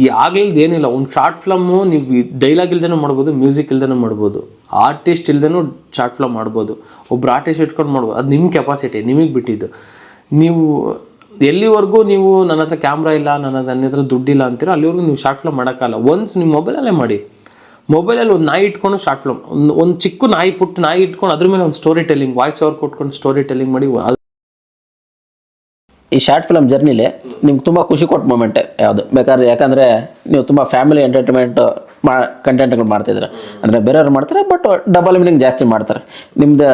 ಈ ಏನಿಲ್ಲ, ಒಂದು ಶಾರ್ಟ್ ಫಿಲಮ್ಮು ನೀವು ಡೈಲಾಗ್ ಇಲ್ದೇನೂ ಮಾಡ್ಬೋದು ಮ್ಯೂಸಿಕ್ ಇಲ್ದೇನೂ ಮಾಡ್ಬೋದು ಆರ್ಟಿಸ್ಟ್ ಇಲ್ದೇನೂ ಶಾರ್ಟ್ ಫಿಲಮ್ ಮಾಡ್ಬೋದು, ಒಬ್ರು ಆರ್ಟಿಸ್ಟ್ ಇಟ್ಕೊಂಡು ಮಾಡ್ಬೋದು, ಅದು ನಿಮ್ಮ ಕೆಪಾಸಿಟಿ ನಿಮಗೆ ಬಿಟ್ಟಿದ್ದು. ನೀವು ಎಲ್ಲಿವರೆಗೂ ನೀವು ನನ್ನ ಹತ್ರ ಕ್ಯಾಮ್ರಾ ಇಲ್ಲ, ನನ್ನ ನನ್ನ ಹತ್ರ ದುಡ್ಡಿಲ್ಲ ಅಂತೀರೋ, ಅಲ್ಲಿವರೆಗೂ ನೀವು ಶಾರ್ಟ್ ಫಿಲಮ್ ಮಾಡೋಕ್ಕಲ್ಲ ಒನ್ಸ್ ನಿಮ್ಮ ಮೊಬೈಲಲ್ಲೇ ಮಾಡಿ. ಮೊಬೈಲಲ್ಲಿ ಒಂದು ನಾಯಿ ಇಟ್ಕೊಂಡು ಶಾರ್ಟ್ ಫಿಲಮ್ ಒಂದು ಒಂದು ಚಿಕ್ಕ ನಾಯಿ, ಪುಟ್ಟ ನಾಯಿ ಇಟ್ಕೊಂಡು ಅದ್ರ ಮೇಲೆ ಒಂದು ಸ್ಟೋರಿ ಟೆಲ್ಲಿಂಗ್ ವಾಯ್ಸ್ ಓವರ್ ಕೊಟ್ಕೊಂಡು ಸ್ಟೋರಿ ಟೆಲ್ಲಿಂಗ್ ಮಾಡಿ ಈ ಶಾರ್ಟ್ ಫಿಲಮ್ ಜರ್ನಿಲಿ ನಿಮ್ಗೆ ತುಂಬ ಖುಷಿ ಕೊಟ್ಟ ಮೂಮೆಂಟ್ ಯಾವುದು? ಬೇಕಾದ್ರೆ ಯಾಕಂದರೆ ನೀವು ತುಂಬ ಫ್ಯಾಮಿಲಿ ಎಂಟರ್ಟೈನ್ಮೆಂಟ್ ಮಾ ಕಂಟೆಂಟ್ಗಳು ಮಾಡ್ತಿದ್ರೆ ಅಂದರೆ ಬೇರೆಯವ್ರು ಮಾಡ್ತಾರೆ ಬಟ್ ಡಬಲ್ ಮೀನಿಂಗ್ ಜಾಸ್ತಿ ಮಾಡ್ತಾರೆ. ನಿಮ್ದು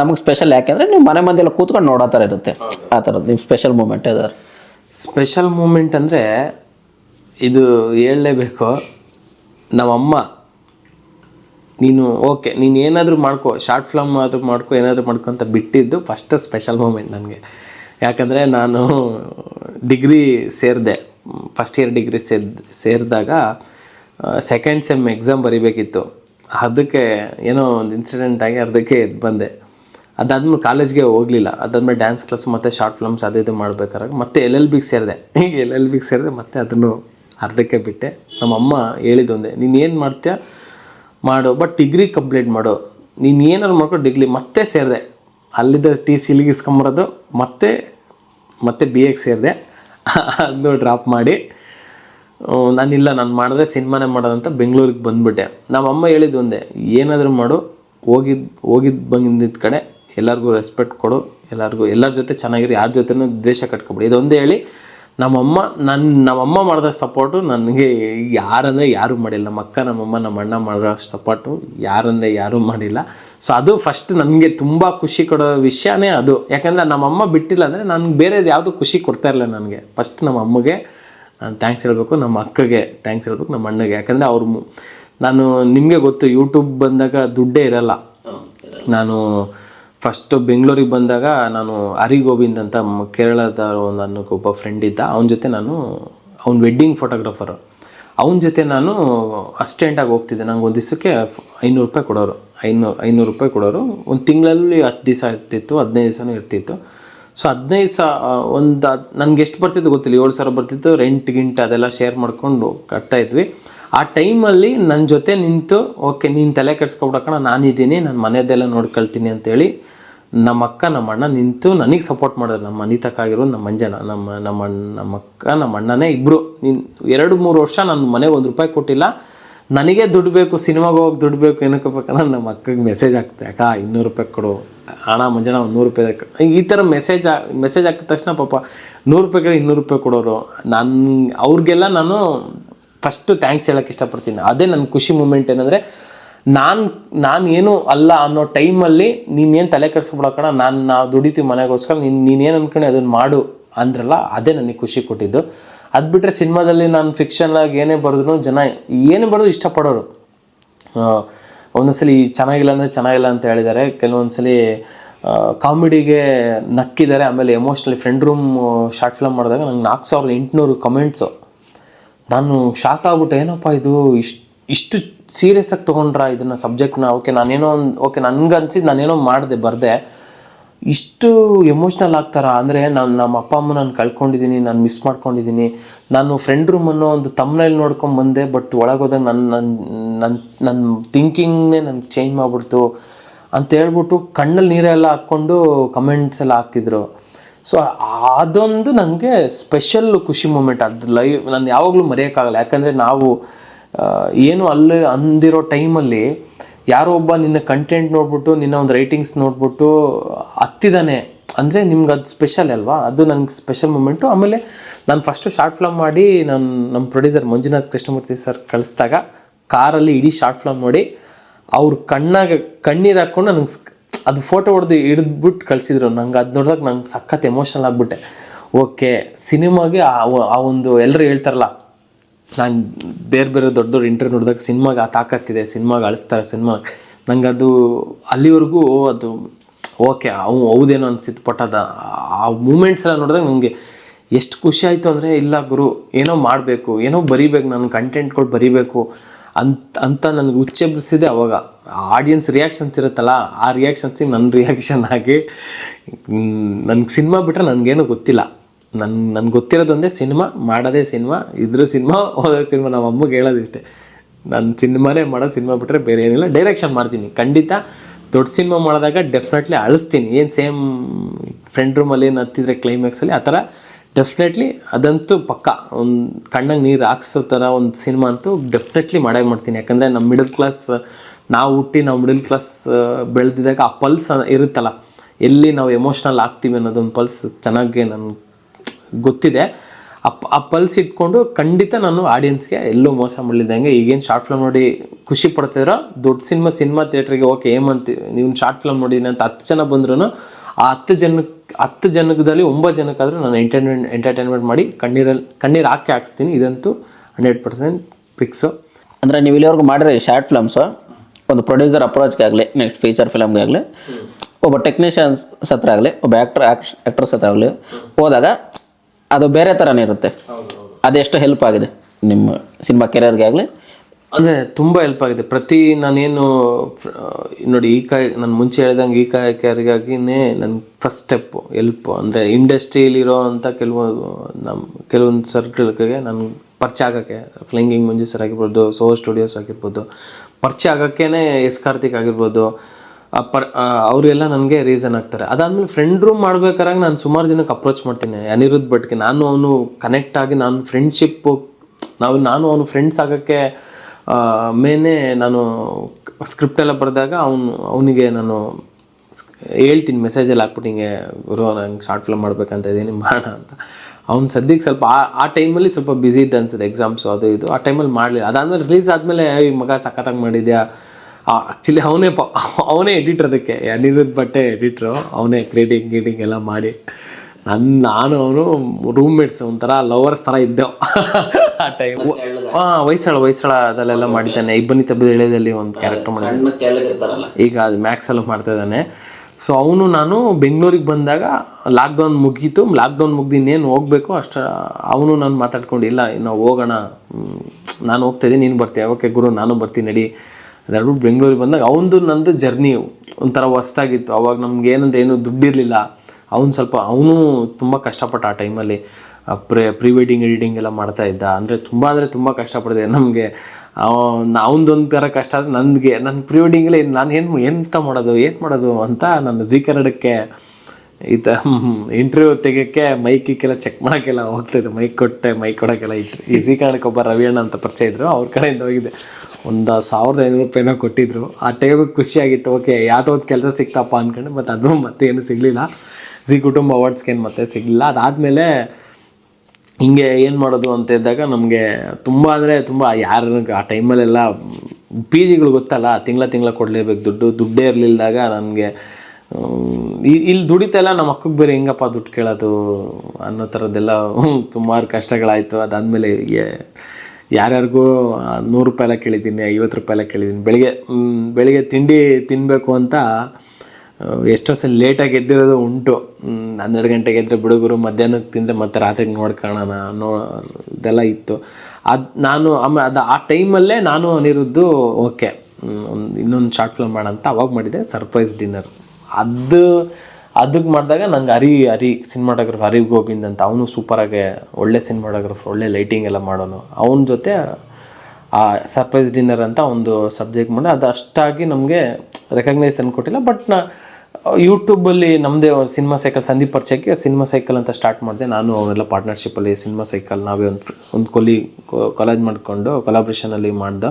ನಮಗೆ ಸ್ಪೆಷಲ್ ಯಾಕೆಂದರೆ ನೀವು ಮನೆ ಮಂದಿಯೆಲ್ಲ ಕೂತ್ಕೊಂಡು ನೋಡೋ ಥರ ಇರುತ್ತೆ. ಆ ಥರದ್ದು. ನಿಮ್ಮ ಸ್ಪೆಷಲ್ ಮೂಮೆಂಟ್ ಇದಾರೆ ಸ್ಪೆಷಲ್ ಮೂಮೆಂಟ್ ಅಂದರೆ ಇದು ಹೇಳಲೇಬೇಕು. ನಮ್ಮಮ್ಮ ನೀನು ಓಕೆ ನೀನು ಏನಾದರೂ ಮಾಡ್ಕೋ ಶಾರ್ಟ್ ಫಿಲಮ್ ಆದರೂ ಮಾಡ್ಕೋ ಏನಾದರೂ ಮಾಡ್ಕೊ ಅಂತ ಬಿಟ್ಟಿದ್ದು ಫಸ್ಟ್ ಸ್ಪೆಷಲ್ ಮೂಮೆಂಟ್ ನನಗೆ. ಯಾಕಂದರೆ ನಾನು ಡಿಗ್ರಿ ಸೇರಿದೆ ಫಸ್ಟ್ ಇಯರ್ ಡಿಗ್ರಿ ಸೇರ್ ಸೇರಿದಾಗ ಸೆಕೆಂಡ್ ಸೆಮ್ ಎಕ್ಸಾಮ್ ಬರೀಬೇಕಿತ್ತು. ಅದಕ್ಕೆ ಏನೋ ಒಂದು ಇನ್ಸಿಡೆಂಟ್ ಆಗಿ ಅರ್ಧಕ್ಕೆ ಎದ್ದು ಬಂದೆ. ಅದಾದ್ಮೇಲೆ ಕಾಲೇಜ್ಗೆ ಹೋಗಲಿಲ್ಲ. ಅದಾದ್ಮೇಲೆ ಡ್ಯಾನ್ಸ್ ಕ್ಲಾಸ್ ಮತ್ತು ಶಾರ್ಟ್ ಫಿಲಮ್ಸ್ ಅದು ಇದು ಮಾಡ್ಬೇಕಾದ್ರೆ ಮತ್ತೆ ಎಲ್ ಎಲ್ ಬಿಗೆ ಸೇರಿದೆ. ಈಗ ಎಲ್ ಎಲ್ ಬಿಗೆ ಸೇರಿದೆ ಮತ್ತೆ ಅದನ್ನು ಅರ್ಧಕ್ಕೆ ಬಿಟ್ಟೆ. ನಮ್ಮಮ್ಮ ಹೇಳಿದೊಂದೆ, ನೀನು ಏನು ಮಾಡ್ತೀಯ? ಮಾಡು ಬಟ್ ಡಿಗ್ರಿ ಕಂಪ್ಲೀಟ್ ಮಾಡು. ನೀನು ಏನಾದ್ರು ಮಾಡ್ಕೊಂಡು ಡಿಗ್ರಿ ಮತ್ತೆ ಸೇರಿದೆ. ಅಲ್ಲಿದ್ದ ಟಿ ಸಿ ಇಲ್ಲಿಗೆ ಇಸ್ಕೊಂಬರೋದು ಮತ್ತೆ ಮತ್ತೆ ಬಿ ಎಗೆ ಸೇರಿದೆ. ಅದನ್ನು ಡ್ರಾಪ್ ಮಾಡಿ ನಾನಿಲ್ಲ ನಾನು ಮಾಡಿದ್ರೆ ಸಿನಿಮಾನೇ ಮಾಡೋದಂತ ಬೆಂಗಳೂರಿಗೆ ಬಂದುಬಿಟ್ಟೆ. ನಮ್ಮಮ್ಮ ಹೇಳಿದ್ದು ಒಂದೇ, ಏನಾದರೂ ಮಾಡು ಹೋಗಿದ್ದು ಹೋಗಿದ್ದು ಬಂದಿದ್ದ ಕಡೆ ಎಲ್ಲರಿಗೂ ರೆಸ್ಪೆಕ್ಟ್ ಕೊಡು, ಎಲ್ಲರಿಗೂ, ಎಲ್ಲರ ಜೊತೆ ಚೆನ್ನಾಗಿರಿ, ಯಾರ ಜೊತೆನೂ ದ್ವೇಷ ಕಟ್ಕೊಬಿಡಿ. ಇದೊಂದೇ ಹೇಳಿ ನಮ್ಮಮ್ಮ ನನ್ನ ನಮ್ಮಮ್ಮ ಮಾಡಿದ ಸಪೋರ್ಟು ನನಗೆ ಯಾರಂದರೆ ಯಾರೂ ಮಾಡಿಲ್ಲ. ನಮ್ಮ ಅಕ್ಕ ನಮ್ಮಮ್ಮ ನಮ್ಮ ಅಣ್ಣ ಮಾಡಿರೋ ಸಪೋರ್ಟು ಯಾರಂದರೆ ಯಾರೂ ಮಾಡಿಲ್ಲ. ಸೊ ಅದು ಫಸ್ಟ್ ನನಗೆ ತುಂಬ ಖುಷಿ ಕೊಡೋ ವಿಷಯನೇ ಅದು. ಯಾಕಂದರೆ ನಮ್ಮಮ್ಮ ಬಿಟ್ಟಿಲ್ಲ ಅಂದರೆ ನನಗೆ ಬೇರೆದು ಯಾವುದು ಖುಷಿ ಕೊಡ್ತಾ ಇರಲಿಲ್ಲ ನನಗೆ. ಫಸ್ಟ್ ನಮ್ಮ ಅಮ್ಮಗೆ, ನಾನು ಥ್ಯಾಂಕ್ಸ್ ಹೇಳಬೇಕು ನಮ್ಮ ಅಕ್ಕಗೆ ಥ್ಯಾಂಕ್ಸ್ ಹೇಳ್ಬೇಕು ನಮ್ಮ ಅಣ್ಣಗೆ. ಯಾಕಂದರೆ ಅವ್ರು ನಾನು ನಿಮಗೆ ಗೊತ್ತು ಯೂಟ್ಯೂಬ್ ಬಂದಾಗ ದುಡ್ಡೇ ಇರಲ್ಲ. ನಾನು ಫಸ್ಟು ಬೆಂಗಳೂರಿಗೆ ಬಂದಾಗ ನಾನು ಹರಿ ಗೋವಿಂದ್ ಅಂತ ಕೇರಳದ ನನಗೆ ಒಬ್ಬ ಫ್ರೆಂಡ್ ಇದ್ದ. ಅವನ ಜೊತೆ ನಾನು, ಅವ್ನ ವೆಡ್ಡಿಂಗ್ ಫೋಟೋಗ್ರಾಫರು ಅವನ ಜೊತೆ ನಾನು ಅಸ್ಟೆಂಟಾಗಿ ಹೋಗ್ತಿದ್ದೆ. ನಂಗೆ ಒಂದು ದಿವಸಕ್ಕೆ ಐನೂರು ರೂಪಾಯಿ ಕೊಡೋರು. ಐನೂರು ಐನೂರು ರೂಪಾಯಿ ಕೊಡೋರು. ಒಂದು ತಿಂಗಳಲ್ಲಿ ಹತ್ತು ದಿವಸ ಇರ್ತಿತ್ತು, ಹದಿನೈದು ದಿವಸನೂ ಇರ್ತಿತ್ತು. ಸೊ ಹದಿನೈದು ಸಾ ಒಂದು ನನಗೆ ಎಷ್ಟು ಬರ್ತಿತ್ತು ಗೊತ್ತಿಲ್ಲ. ಏಳು ಸಾವಿರ ಬರ್ತಿತ್ತು. ರೆಂಟ್ ಗಿಂಟ್ ಅದೆಲ್ಲ ಶೇರ್ ಮಾಡ್ಕೊಂಡು ಕಟ್ತಾ ಇದ್ವಿ. ಆ ಟೈಮಲ್ಲಿ ನನ್ನ ಜೊತೆ ನಿಂತು, ಓಕೆ, ನೀನು ತಲೆ ಕೆಡಿಸ್ಕೊಬಿಡಕ್ಕಣ ನಾನಿದ್ದೀನಿ ನಾನು ಮನೆಯದೆಲ್ಲ ನೋಡ್ಕೊಳ್ತೀನಿ ಅಂತೇಳಿ ನಮ್ಮ ಅಕ್ಕ, ನಮ್ಮ ಅಣ್ಣ ನಿಂತು ನನಗೆ ಸಪೋರ್ಟ್ ಮಾಡಿದ್ರು. ನಮ್ಮ ಅನಿತಕ್ಕಾಗಿರೋ ನಮ್ಮ ಮಂಜನ, ನಮ್ಮ ನಮ್ಮ ನಮ್ಮ ಅಕ್ಕ, ನಮ್ಮ ಅಣ್ಣನೇ ಇಬ್ಬರು ನಿನ್ ಎರಡು, ಮೂರು ವರ್ಷ ನಾನು ಮನೆಗೆ ಒಂದು ರೂಪಾಯಿ ಕೊಟ್ಟಿಲ್ಲ. ನನಗೆ ದುಡ್ಡು ಬೇಕು, ಸಿನಿಮಾಗೆ ಹೋಗಿ ದುಡ್ಡು ಬೇಕು ಏನಕ್ಕೆ ಬೇಕಂದ್ರೆ ನಮ್ಮ ಅಕ್ಕಗೆ ಮೆಸೇಜ್ ಹಾಕ್ತೆ. ಅಕ್ಕ, ಇನ್ನೂರು ರೂಪಾಯಿ ಕೊಡು. ಹಣ ಮಂಜನ ಒಂದು ನೂರು ರೂಪಾಯಿ. ಈ ಥರ ಮೆಸೇಜ್ ಮೆಸೇಜ್ ಹಾಕಿದ ತಕ್ಷಣ ಪಾಪ ನೂರು ರೂಪಾಯಿ ಕಡೆ ಇನ್ನೂರು ರೂಪಾಯಿ ಕೊಡೋರು. ನಾನು, ಅವ್ರಿಗೆಲ್ಲ ನಾನು ಫಸ್ಟು ಥ್ಯಾಂಕ್ಸ್ ಹೇಳೋಕ್ಕೆ ಇಷ್ಟಪಡ್ತೀನಿ. ಅದೇ ನನ್ನ ಖುಷಿ ಮೂಮೆಂಟ್ ಏನಂದರೆ ನಾನು ನಾನು ಏನು ಅಲ್ಲ ಅನ್ನೋ ಟೈಮಲ್ಲಿ ನೀನೇನು ತಲೆ ಕೆಡ್ಸ್ಕೊಬಿಡಕಣ ನಾನು, ನಾವು ದುಡಿತೀವಿ ಮನೆಗೋಸ್ಕರ, ನೀನು ನೀನೇನು ಅಂದ್ಕೊಂಡು ಅದನ್ನು ಮಾಡು ಅಂದ್ರಲ್ಲ, ಅದೇ ನನಗೆ ಖುಷಿ ಕೊಟ್ಟಿದ್ದು. ಅದು ಬಿಟ್ಟರೆ ಸಿನಿಮಾದಲ್ಲಿ ನಾನು ಫಿಕ್ಷನ್ನಾಗಿ ಏನೇ ಬರೆದ್ರು ಜನ ಏನೇ ಬರೆದ್ರು ಇಷ್ಟಪಡೋರು. ಒಂದೊಂದ್ಸಲಿ ಚೆನ್ನಾಗಿಲ್ಲ ಅಂದರೆ ಚೆನ್ನಾಗಿಲ್ಲ ಅಂತ ಹೇಳಿದ್ದಾರೆ. ಕೆಲವೊಂದ್ಸಲಿ ಕಾಮಿಡಿಗೆ ನಕ್ಕಿದ್ದಾರೆ. ಆಮೇಲೆ emotionally friend room short film ಮಾಡಿದಾಗ ನಂಗೆ ನಾಲ್ಕು ಸಾವಿರದ ಎಂಟುನೂರು ಕಮೆಂಟ್ಸು ನಾನು ಶಾಕ್ ಆಗ್ಬಿಟ್ಟು, ಏನಪ್ಪ ಇದು? ಇಷ್ಟು ಇಷ್ಟು ಸೀರಿಯಸ್ ಆಗಿ ತೊಗೊಂಡ್ರ ಇದನ್ನ ಸಬ್ಜೆಕ್ಟ್ನ ಓಕೆ ನಾನೇನೋ ಒಂದು ಓಕೆ ನನಗೆ ಅನ್ಸಿದ್ದು ನಾನೇನೋ ಮಾಡಿದೆ, ಬರದೆ. ಇಷ್ಟು ಎಮೋಷ್ನಲ್ ಆಗ್ತಾರ? ಅಂದರೆ ನಾನು ನಮ್ಮ ಅಪ್ಪ ಅಮ್ಮ ನಾನು ಕಳ್ಕೊಂಡಿದ್ದೀನಿ ನಾನು ಮಿಸ್ ಮಾಡ್ಕೊಂಡಿದ್ದೀನಿ ನಾನು ಫ್ರೆಂಡ್ ರೂಮ್ ಅನ್ನೋ ಒಂದು ತಮ್ಮನಲ್ಲಿ ನೋಡ್ಕೊಂಡು ಬಂದೆ ಬಟ್ ಒಳಗೋದಾಗ ನನ್ನ ನನ್ನ ನನ್ನ ನನ್ನ ಥಿಂಕಿಂಗ್ನೇ ನನಗೆ ಚೇಂಜ್ ಮಾಡಿಬಿಡ್ತು. ಅಂತ ಹೇಳ್ಬಿಟ್ಟು ಕಣ್ಣಲ್ಲಿ ನೀರೆಲ್ಲ ಹಾಕ್ಕೊಂಡು ಕಮೆಂಟ್ಸ್ ಎಲ್ಲ ಹಾಕಿದ್ರು ಸೊ ಅದೊಂದು ನನಗೆ ಸ್ಪೆಷಲ್ ಖುಷಿ ಮೂಮೆಂಟ್ ಅದು ಲೈವ್ ನಾನು ಯಾವಾಗಲೂ ಮರೆಯೋಕ್ಕಾಗಲ್ಲ. ಯಾಕಂದರೆ ನಾವು ಏನು ಅಲ್ಲಿ ಅಂದಿರೋ ಟೈಮಲ್ಲಿ ಯಾರೋ ಒಬ್ಬ ನಿನ್ನ ಕಂಟೆಂಟ್ ನೋಡ್ಬಿಟ್ಟು, ನಿನ್ನ ಒಂದು ರೈಟಿಂಗ್ಸ್ ನೋಡ್ಬಿಟ್ಟು ಹತ್ತಿದಾನೆ. ಅಂದರೆ ನಿಮ್ಗೆ ಅದು ಸ್ಪೆಷಲ್ ಅಲ್ವಾ? ಅದು ನನಗೆ ಸ್ಪೆಷಲ್ ಮೂಮೆಂಟು ಆಮೇಲೆ ನಾನು ಫಸ್ಟು ಶಾರ್ಟ್ ಫಿಲಮ್ ಮಾಡಿ ನಾನು ನಮ್ಮ ಪ್ರೊಡ್ಯೂಸರ್ ಮಂಜುನಾಥ್ ಕೃಷ್ಣಮೂರ್ತಿ ಸರ್ ಕಳಿಸ್ದಾಗ, ಕಾರಲ್ಲಿ ಇಡೀ ಶಾರ್ಟ್ ಫಿಲಮ್ ನೋಡಿ ಅವ್ರ ಕಣ್ಣಾಗ ಕಣ್ಣೀರು ಹಾಕ್ಕೊಂಡು ನನಗೆ ಅದು ಫೋಟೋ ಹೊಡೆದು ಹಿಡಿದ್ಬಿಟ್ಟು ಕಳಿಸಿದ್ರು. ನಂಗೆ ಅದು ನೋಡಿದಾಗ ನಂಗೆ ಸಖತ್ ಎಮೋಷನಲ್ ಆಗಿಬಿಟ್ಟೆ. ಓಕೆ ಸಿನಿಮಾಗೆ ಆ ಒಂದು ಎಲ್ಲರೂ ಹೇಳ್ತಾರಲ್ಲ ನಾನು ಬೇರೆ ಬೇರೆ ದೊಡ್ಡ ದೊಡ್ಡ ಇಂಟರ್ವ್ಯೂ ನೋಡಿದಾಗ ಸಿನಿಮಾಗೆ ಆ ತಾಕತ್ತಿದೆ ಸಿನಿಮಾಗೆ ಅಳಿಸ್ತಾರೆ ಸಿನಿಮಾ ನಂಗೆ ಅದು ಅಲ್ಲಿವರೆಗೂ ಅದು ಓಕೆ, ಅವು ಹೌದೇನೋ ಅನಿಸಿತ್ತು ಬಟ್ ಅದು ಆ ಮೂಮೆಂಟ್ಸ್ ಎಲ್ಲ ನೋಡಿದಾಗ ನನಗೆ ಎಷ್ಟು ಖುಷಿ ಆಯಿತು ಅಂದರೆ, ಇಲ್ಲ ಗುರು, ಏನೋ ಮಾಡಬೇಕು, ಏನೋ ಬರೀಬೇಕು ನನ್ನ ಕಂಟೆಂಟ್ಗಳು ಬರೀಬೇಕು ಅಂತ ಅಂತ ನನಗೆ ಉಚ್ಚೆಬ್ಬಿಸಿದೆ ಅವಾಗ. ಆಡಿಯನ್ಸ್ ರಿಯಾಕ್ಷನ್ಸ್ ಇರುತ್ತಲ್ಲ, ಆ ರಿಯಾಕ್ಷನ್ಸಿಗೆ ನನ್ನ ರಿಯಾಕ್ಷನ್ ಆಗಿ ನನಗೆ ಸಿನಿಮಾ ಬಿಟ್ಟರೆ ನನಗೇನು ಗೊತ್ತಿಲ್ಲ. ನನ್, ನನ್ಗೆ ಗೊತ್ತಿರೋದೊಂದೇ ಸಿನಿಮಾ ಮಾಡೋದೇ ಸಿನಿಮಾ, ಇದ್ರ ಸಿನಿಮಾ, ಹೋದ್ರೆ ಸಿನಿಮಾ, ನಮ್ಮ ಅಮ್ಮಗೆ ಹೇಳೋದಿಷ್ಟೇ ನಾನು ಸಿನಿಮಾನೇ ಮಾಡೋ ಸಿನಿಮಾ ಬಿಟ್ಟರೆ ಬೇರೆ ಏನಿಲ್ಲ. ಡೈರೆಕ್ಷನ್ ಮಾಡ್ತೀನಿ. ಖಂಡಿತ ದೊಡ್ಡ ಸಿನಿಮಾ ಮಾಡಿದಾಗ ಡೆಫಿನೆಟ್ಲಿ ಅಳಿಸ್ತೀನಿ. ಏನು ಸೇಮ್ ಫ್ರೆಂಡ್ ರೂಮಲ್ಲಿ ಏನು ಹತ್ತಿದ್ರೆ ಕ್ಲೈಮ್ಯಾಕ್ಸಲ್ಲಿ ಆ ಥರ ಡೆಫಿನೆಟ್ಲಿ ಅದಂತೂ ಪಕ್ಕ. ಒಂದು ಕಣ್ಣಂಗೆ ನೀರು ಹಾಕ್ಸೋ ಥರ ಒಂದು ಸಿನಿಮಾ ಅಂತೂ ಡೆಫಿನೆಟ್ಲಿ ಮಾಡೇ ಮಾಡ್ತೀನಿ. ಯಾಕಂದರೆ ನಮ್ಮ ಮಿಡಲ್ ಕ್ಲಾಸ್ ನಾವು ಹುಟ್ಟಿ ನಾವು ಮಿಡಲ್ ಕ್ಲಾಸ್ ಬೆಳೆದಿದ್ದಾಗ ಆ ಪಲ್ಸ್ ಇರುತ್ತಲ್ಲ, ಎಲ್ಲಿ ನಾವು ಎಮೋಷ್ನಲ್ ಆಗ್ತೀವಿ ಅನ್ನೋದೊಂದು ಪಲ್ಸ್ ಚೆನ್ನಾಗಿ ನಾನು ಗೊತ್ತಿದೆ. ಆ ಆ ಪಲ್ಸ್ ಇಟ್ಕೊಂಡು ಖಂಡಿತ ನಾನು ಆಡಿಯನ್ಸ್ಗೆ ಎಲ್ಲೂ ಮೋಸ ಮಾಡಲಿದ್ದಂಗೆ ಈಗೇನು ಶಾರ್ಟ್ ಫಿಲ್ಮ್ ನೋಡಿ ಖುಷಿ ಪಡ್ತಿದ್ರೋ ದೊಡ್ಡ ಸಿನಿಮಾ ಸಿನಿಮಾ ಥಿಯೇಟ್ರಿಗೆ ಓಕೆ ಏಮಂತ ನೀವು ಶಾರ್ಟ್ ಫಿಲ್ಮ್ ನೋಡಿದ್ದೀನಿ ಅಂತ ಹತ್ತು ಜನ ಬಂದ್ರೂ ಆ ಹತ್ತು ಜನಕ್ಕೆ ಹತ್ತು ಜನದಲ್ಲಿ ಒಂಬತ್ತು ಜನಕ್ಕಾದರೂ ನಾನು ಎಂಟರ್ಟೈನ್ಮೆಂಟ್ ಎಂಟರ್ಟೈನ್ಮೆಂಟ್ ಮಾಡಿ ಕಣ್ಣೀರಲ್ಲಿ ಕಣ್ಣೀರು ಹಾಕಿ ಹಾಕ್ಸ್ತೀನಿ. ಇದಂತೂ ಹಂಡ್ರೆಡ್ ಪರ್ಸೆಂಟ್ ಪಿಕ್ಸು ಅಂದರೆ ನೀವು ಇಲ್ಲಿವರೆಗೂ ಮಾಡಿರೋ ಈ ಶಾರ್ಟ್ ಫಿಲಮ್ಸು ಒಂದು ಪ್ರೊಡ್ಯೂಸರ್ ಅಪ್ರೋಚ್ಗೆ ಆಗಲಿ ನೆಕ್ಸ್ಟ್ ಫೀಚರ್ ಫಿಲಮ್ಗೆ ಆಗಲಿ ಒಬ್ಬ ಟೆಕ್ನಿಷಿಯನ್ಸ್ ಹತ್ರ ಆಗಲಿ ಒಬ್ಬ ಆ್ಯಕ್ಟರ್ ಆ್ಯಕ್ಟ್ರಸ್ ಹತ್ರ ಆಗಲಿ ಹೋದಾಗ ಅದು ಬೇರೆ ಥರನೇ ಇರುತ್ತೆ. ಅದೆಷ್ಟು ಹೆಲ್ಪ್ ಆಗಿದೆ ನಿಮ್ಮ ಸಿನಿಮಾ ಕೆರಿಯರ್ಗೆ ಆಗಲಿ? ಅಂದರೆ ತುಂಬ ಹೆಲ್ಪ್ ಆಗಿದೆ. ಪ್ರತಿ ನಾನೇನು ನೋಡಿ, ಈ ಕಾಯ್, ನಾನು ಮುಂಚೆ ಹೇಳಿದಂಗೆ ಈ ಕಾಯಕರಿಗಾಗಿನೇ ನನ್ನ ಫಸ್ಟ್ ಸ್ಟೆಪ್ಪು ಹೆಲ್ಪ್ ಅಂದರೆ ಇಂಡಸ್ಟ್ರಿಯಲ್ಲಿರೋ ಅಂಥ ಕೆಲವು ನಮ್ಮ ಕೆಲವೊಂದು ಸರ್ಕಲ್ಗೆ ನಾನು ಪರಿಚಯ ಆಗೋಕ್ಕೆ ಫ್ಲೈಂಗಿಂಗ್ ಮಂಜುಸರ್ ಆಗಿರ್ಬೋದು ಸೋ ಸ್ಟುಡಿಯೋಸ್ ಆಗಿರ್ಬೋದು ಪರಿಚಯ ಆಗೋಕ್ಕೇ ಎಸ್ ಕಾರ್ತಿಕ್ ಆಗಿರ್ಬೋದು ಪರ್ ಅವರೆಲ್ಲ ನನಗೆ ರೀಸನ್ ಆಗ್ತಾರೆ. ಅದಾದಮೇಲೆ ಫ್ರೆಂಡ್ ರೂಮ್ ಮಾಡ್ಬೇಕಾರಾಗ ನಾನು ಸುಮಾರು ಜನಕ್ಕೆ ಅಪ್ರೋಚ್ ಮಾಡ್ತೀನಿ, ಅನಿರುದ್ಧ ಭಟ್ಗೆ. ನಾನು ಅವನು ಕನೆಕ್ಟ್ ಆಗಿ ನಾನು ಫ್ರೆಂಡ್ಶಿಪ್ಪು ನಾವು, ನಾನು ಅವನು ಫ್ರೆಂಡ್ಸ್ ಆಗೋಕ್ಕೆ ಮೇನೆ ನಾನು ಸ್ಕ್ರಿಪ್ಟ್ ಎಲ್ಲ ಬರೆದಾಗ ಅವನು, ಅವನಿಗೆ ನಾನು ಹೇಳ್ತೀನಿ ಮೆಸೇಜಲ್ಲಿ ಹಾಕ್ಬಿಟ್ಟು ಹಿಂಗೆ, ಗುರು, ನಂಗೆ ಶಾರ್ಟ್ ಫಿಲ್ಮ್ ಮಾಡ್ಬೇಕಂತ ಇದ್ದೀನಿ ಮಾಡೋಣ ಅಂತ. ಅವ್ನು ಸದ್ಯಕ್ಕೆ ಸ್ವಲ್ಪ ಆ ಆ ಟೈಮಲ್ಲಿ ಸ್ವಲ್ಪ ಬ್ಯುಸಿ ಇದ್ದ ಅನ್ಸುತ್ತೆ ಎಕ್ಸಾಮ್ಸು ಅದು ಇದು. ಆ ಟೈಮಲ್ಲಿ ಮಾಡಲಿಲ್ಲ. ಅದಾದಮೇಲೆ ರಿಲೀಸ್ ಆದಮೇಲೆ ಈ ಮಗ ಸಖತ್ತಾಗಿ ಮಾಡಿದ್ಯಾ? ಆ್ಯಕ್ಚುಲಿ ಅವನೇ ಪ ಅವನೇ ಎಡಿಟ್ರ್ ಅದಕ್ಕೆ. ಅನಿರುದ್ಧ ಬಟ್ಟೆ ಎಡಿಟ್ರು ಅವನೇ ಕ್ರೀಡಿಂಗ್ ಗೀಡಿಂಗ್ ಎಲ್ಲ ಮಾಡಿ. ನನ್ನ ನಾನು ಅವನು ರೂಮ್ಮೇಟ್ಸ್ ಒಂಥರ ಲವರ್ಸ್ ಥರ ಇದ್ದೆವು. ಆ ಟೈಮ್ ಹಾಂ ವಯಸ್ಸಾಳ ವಯಸ್ಸಾಳ ಅದಲ್ಲೆಲ್ಲ ಮಾಡಿದ್ದಾನೆ. ಇಬ್ಬನಿ ತಬ್ಬದ ಎಳೆದಲ್ಲಿ ಒಂದು ಕ್ಯಾರೆಕ್ಟರ್ ಮಾಡಿದ್ದಾನೆ. ಈಗ ಅದು ಮ್ಯಾಕ್ಸಲ್ಲೂ ಮಾಡ್ತಾ ಇದ್ದಾನೆ. ಸೊ ಅವನು ನಾನು ಬೆಂಗಳೂರಿಗೆ ಬಂದಾಗ ಲಾಕ್ಡೌನ್ ಮುಗೀತು. ಲಾಕ್ಡೌನ್ ಮುಗ್ದು ಇನ್ನೇನು ಹೋಗಬೇಕು ಅಷ್ಟು ಅವನು ನಾನು ಮಾತಾಡ್ಕೊಂಡು ಇಲ್ಲ ಇನ್ನು ಹೋಗೋಣ. ನಾನು ಹೋಗ್ತಾಯಿದ್ದೀನಿ ನೀನು ಬರ್ತೀಯ? ಓಕೆ ಗುರು ನಾನು ಬರ್ತೀನಿ ನಡಿ. ಅದಾಡ್ಬಿಟ್ಟು ಬೆಂಗಳೂರಿಗೆ ಬಂದಾಗ ಅವನದು ನಂದು ಜರ್ನಿ ಒಂಥರ ಹೊಸ್ದಾಗಿತ್ತು. ಅವಾಗ ನಮ್ಗೆ ಏನಂದ್ರೆ ಏನು ದುಡ್ಡಿರಲಿಲ್ಲ. ಅವನು ಸ್ವಲ್ಪ, ಅವನು ತುಂಬ ಕಷ್ಟಪಟ್ಟ ಆ ಟೈಮಲ್ಲಿ ಪ್ರೇ ಪ್ರೀ ವೆಡ್ಡಿಂಗ್ ಎಡಿಟಿಂಗ್ ಎಲ್ಲ ಮಾಡ್ತಾ ಇದ್ದ. ಅಂದರೆ ತುಂಬ ಅಂದರೆ ತುಂಬ ಕಷ್ಟಪಡಿದೆ ನಮಗೆ ಅವನದೊಂದು ಥರ ಕಷ್ಟ ಆದರೆ ನನಗೆ ನನ್ನ ಪ್ರೀ ವೆಡ್ಡಿಂಗಲ್ಲಿ ನಾನು ಏನು, ಎಂತ ಮಾಡೋದು, ಏನು ಮಾಡೋದು ಅಂತ ನನ್ನ ಜಿ ಕನ್ನಡಕ್ಕೆ ಈ ತ ಇಂಟರ್ವ್ಯೂ ತೆಗಿಯೋಕ್ಕೆ ಮೈಕಿಗೆಲ್ಲ ಚೆಕ್ ಮಾಡೋಕ್ಕೆಲ್ಲ ಹೋಗ್ತಾಯಿದ್ದೆ ಮೈಕ್ ಕೊಟ್ಟೆ ಮೈಕ್ ಕೊಡೋಕ್ಕೆಲ್ಲ ಇಟ್ಟು ಈ ಜಿ ಕನ್ನಡಕ್ಕೆ ಒಬ್ಬ ರವಿಯಣ್ಣ ಅಂತ ಪರಿಚಯ ಇದ್ದರು ಅವ್ರ ಕಡೆಯಿಂದ ಹೋಗಿದ್ದೆ. ಒಂದು ಸಾವಿರದ ಐನೂರು ರೂಪಾಯಿನೋ ಕೊಟ್ಟಿದ್ರು. ಆ ಟೈಮಿಗೆ ಖುಷಿಯಾಗಿತ್ತು. ಓಕೆ ಯಾವುದೋ ಒಂದು ಕೆಲಸ ಸಿಕ್ತಪ್ಪ ಅಂದ್ಕೊಂಡು ಮತ್ತು ಅದು ಮತ್ತೆ ಏನು ಸಿಗಲಿಲ್ಲ. ಜಿ ಕುಟುಂಬ ಅವಾರ್ಡ್ಸ್ಗೇನು ಮತ್ತೆ ಸಿಗಲಿಲ್ಲ. ಅದಾದಮೇಲೆ ಹಿಂಗೆ ಏನು ಮಾಡೋದು ಅಂತ ಇದ್ದಾಗ ನಮಗೆ ತುಂಬ ಅಂದರೆ ತುಂಬ ಯಾರು ಆ ಟೈಮಲ್ಲೆಲ್ಲ ಪಿ ಜಿಗಳು ಗೊತ್ತಲ್ಲ, ತಿಂಗಳ ತಿಂಗಳ ಕೊಡಲೇಬೇಕು ದುಡ್ಡು. ದುಡ್ಡೇ ಇರಲಿಲ್ಲದಾಗ ನನಗೆ ಇಲ್ಲಿ ದುಡಿತಲ್ಲ ನಮ್ಮ ಅಕ್ಕಗೆ ಬೇರೆ ಹೆಂಗಪ್ಪ ದುಡ್ಡು ಕೇಳೋದು ಅನ್ನೋ ಥರದ್ದೆಲ್ಲ ಸುಮಾರು ಕಷ್ಟಗಳಾಯಿತು. ಅದಾದಮೇಲೆ ಯಾರ್ಯಾರಿಗೂ ನೂರು ರೂಪಾಯಿ ಎಲ್ಲ ಕೇಳಿದ್ದೀನಿ, ಐವತ್ತು ರೂಪಾಯಿ ಎಲ್ಲ ಕೇಳಿದ್ದೀನಿ. ಬೆಳಿಗ್ಗೆ ಬೆಳಿಗ್ಗೆ ತಿಂಡಿ ತಿನ್ನಬೇಕು ಅಂತ ಎಷ್ಟೋ ಸಲ ಲೇಟಾಗಿ ಎದ್ದಿರೋದು ಉಂಟು. ಹನ್ನೆರಡು ಗಂಟೆಗೆ ಎದ್ದರೆ ಬಿಡುಗರು, ಮಧ್ಯಾಹ್ನಕ್ಕೆ ತಿಂದರೆ ಮತ್ತೆ ರಾತ್ರಿಗೆ ನೋಡ್ಕೊಳ್ಳೋಣ, ನೋ ಇದೆಲ್ಲ ಇತ್ತು. ಅದು, ನಾನು ಆಮೇಲೆ ಅದು, ಆ ಟೈಮಲ್ಲೇ ನಾನು ಅನಿರುದ್ದು ಓಕೆ ಇನ್ನೊಂದು ಶಾರ್ಟ್ ಫಿಲ್ಮ್ ಮಾಡೋಣ ಅವಾಗ ಮಾಡಿದೆ ಸರ್ಪ್ರೈಸ್ ಡಿನ್ನರ್ ಅದು ಅದಕ್ಕೆ ಮಾಡಿದಾಗ ನಂಗೆ ಹರಿ ಹರಿ ಸಿನಿಮಾಟೋಗ್ರಫಿ ಹರಿ ಗೋವಿಂದ್ ಅಂತ ಅವನು ಸೂಪರಾಗೆ ಒಳ್ಳೆ ಸಿನಿಮಾಟೋಗ್ರಫ್ ಒಳ್ಳೆ ಲೈಟಿಂಗ್ ಎಲ್ಲ ಮಾಡೋನು. ಅವನ ಜೊತೆ ಆ ಸರ್ಪ್ರೈಸ್ ಡಿನ್ನರ್ ಅಂತ ಒಂದು ಸಬ್ಜೆಕ್ಟ್ ಮಾಡಿ ಅದು ಅಷ್ಟಾಗಿ ನಮಗೆ ರೆಕಗ್ನೈಸ್ ಕೊಟ್ಟಿಲ್ಲ. ಬಟ್ ನಾ ಯೂಟ್ಯೂಬಲ್ಲಿ ನಮ್ಮದೇ ಸಿನಿಮಾ ಸೈಕಲ್ ಸಂದೀಪ್ ಪರಿಚಯಕ್ಕೆ ಸಿನಿಮಾ ಸೈಕಲ್ ಅಂತ ಸ್ಟಾರ್ಟ್ ಮಾಡಿದೆ. ನಾನು ಅವರೆಲ್ಲ ಪಾರ್ಟ್ನರ್ಶಿಪ್ಪಲ್ಲಿ ಸಿನಿಮಾ ಸೈಕಲ್ ನಾವೇ ಒಂದು ಒಂದು ಕೊಲಿ ಕಾಲೇಜ್ ಮಾಡಿಕೊಂಡು ಕೊಲಾಬ್ರೇಷನಲ್ಲಿ ಮಾಡ್ದೆ.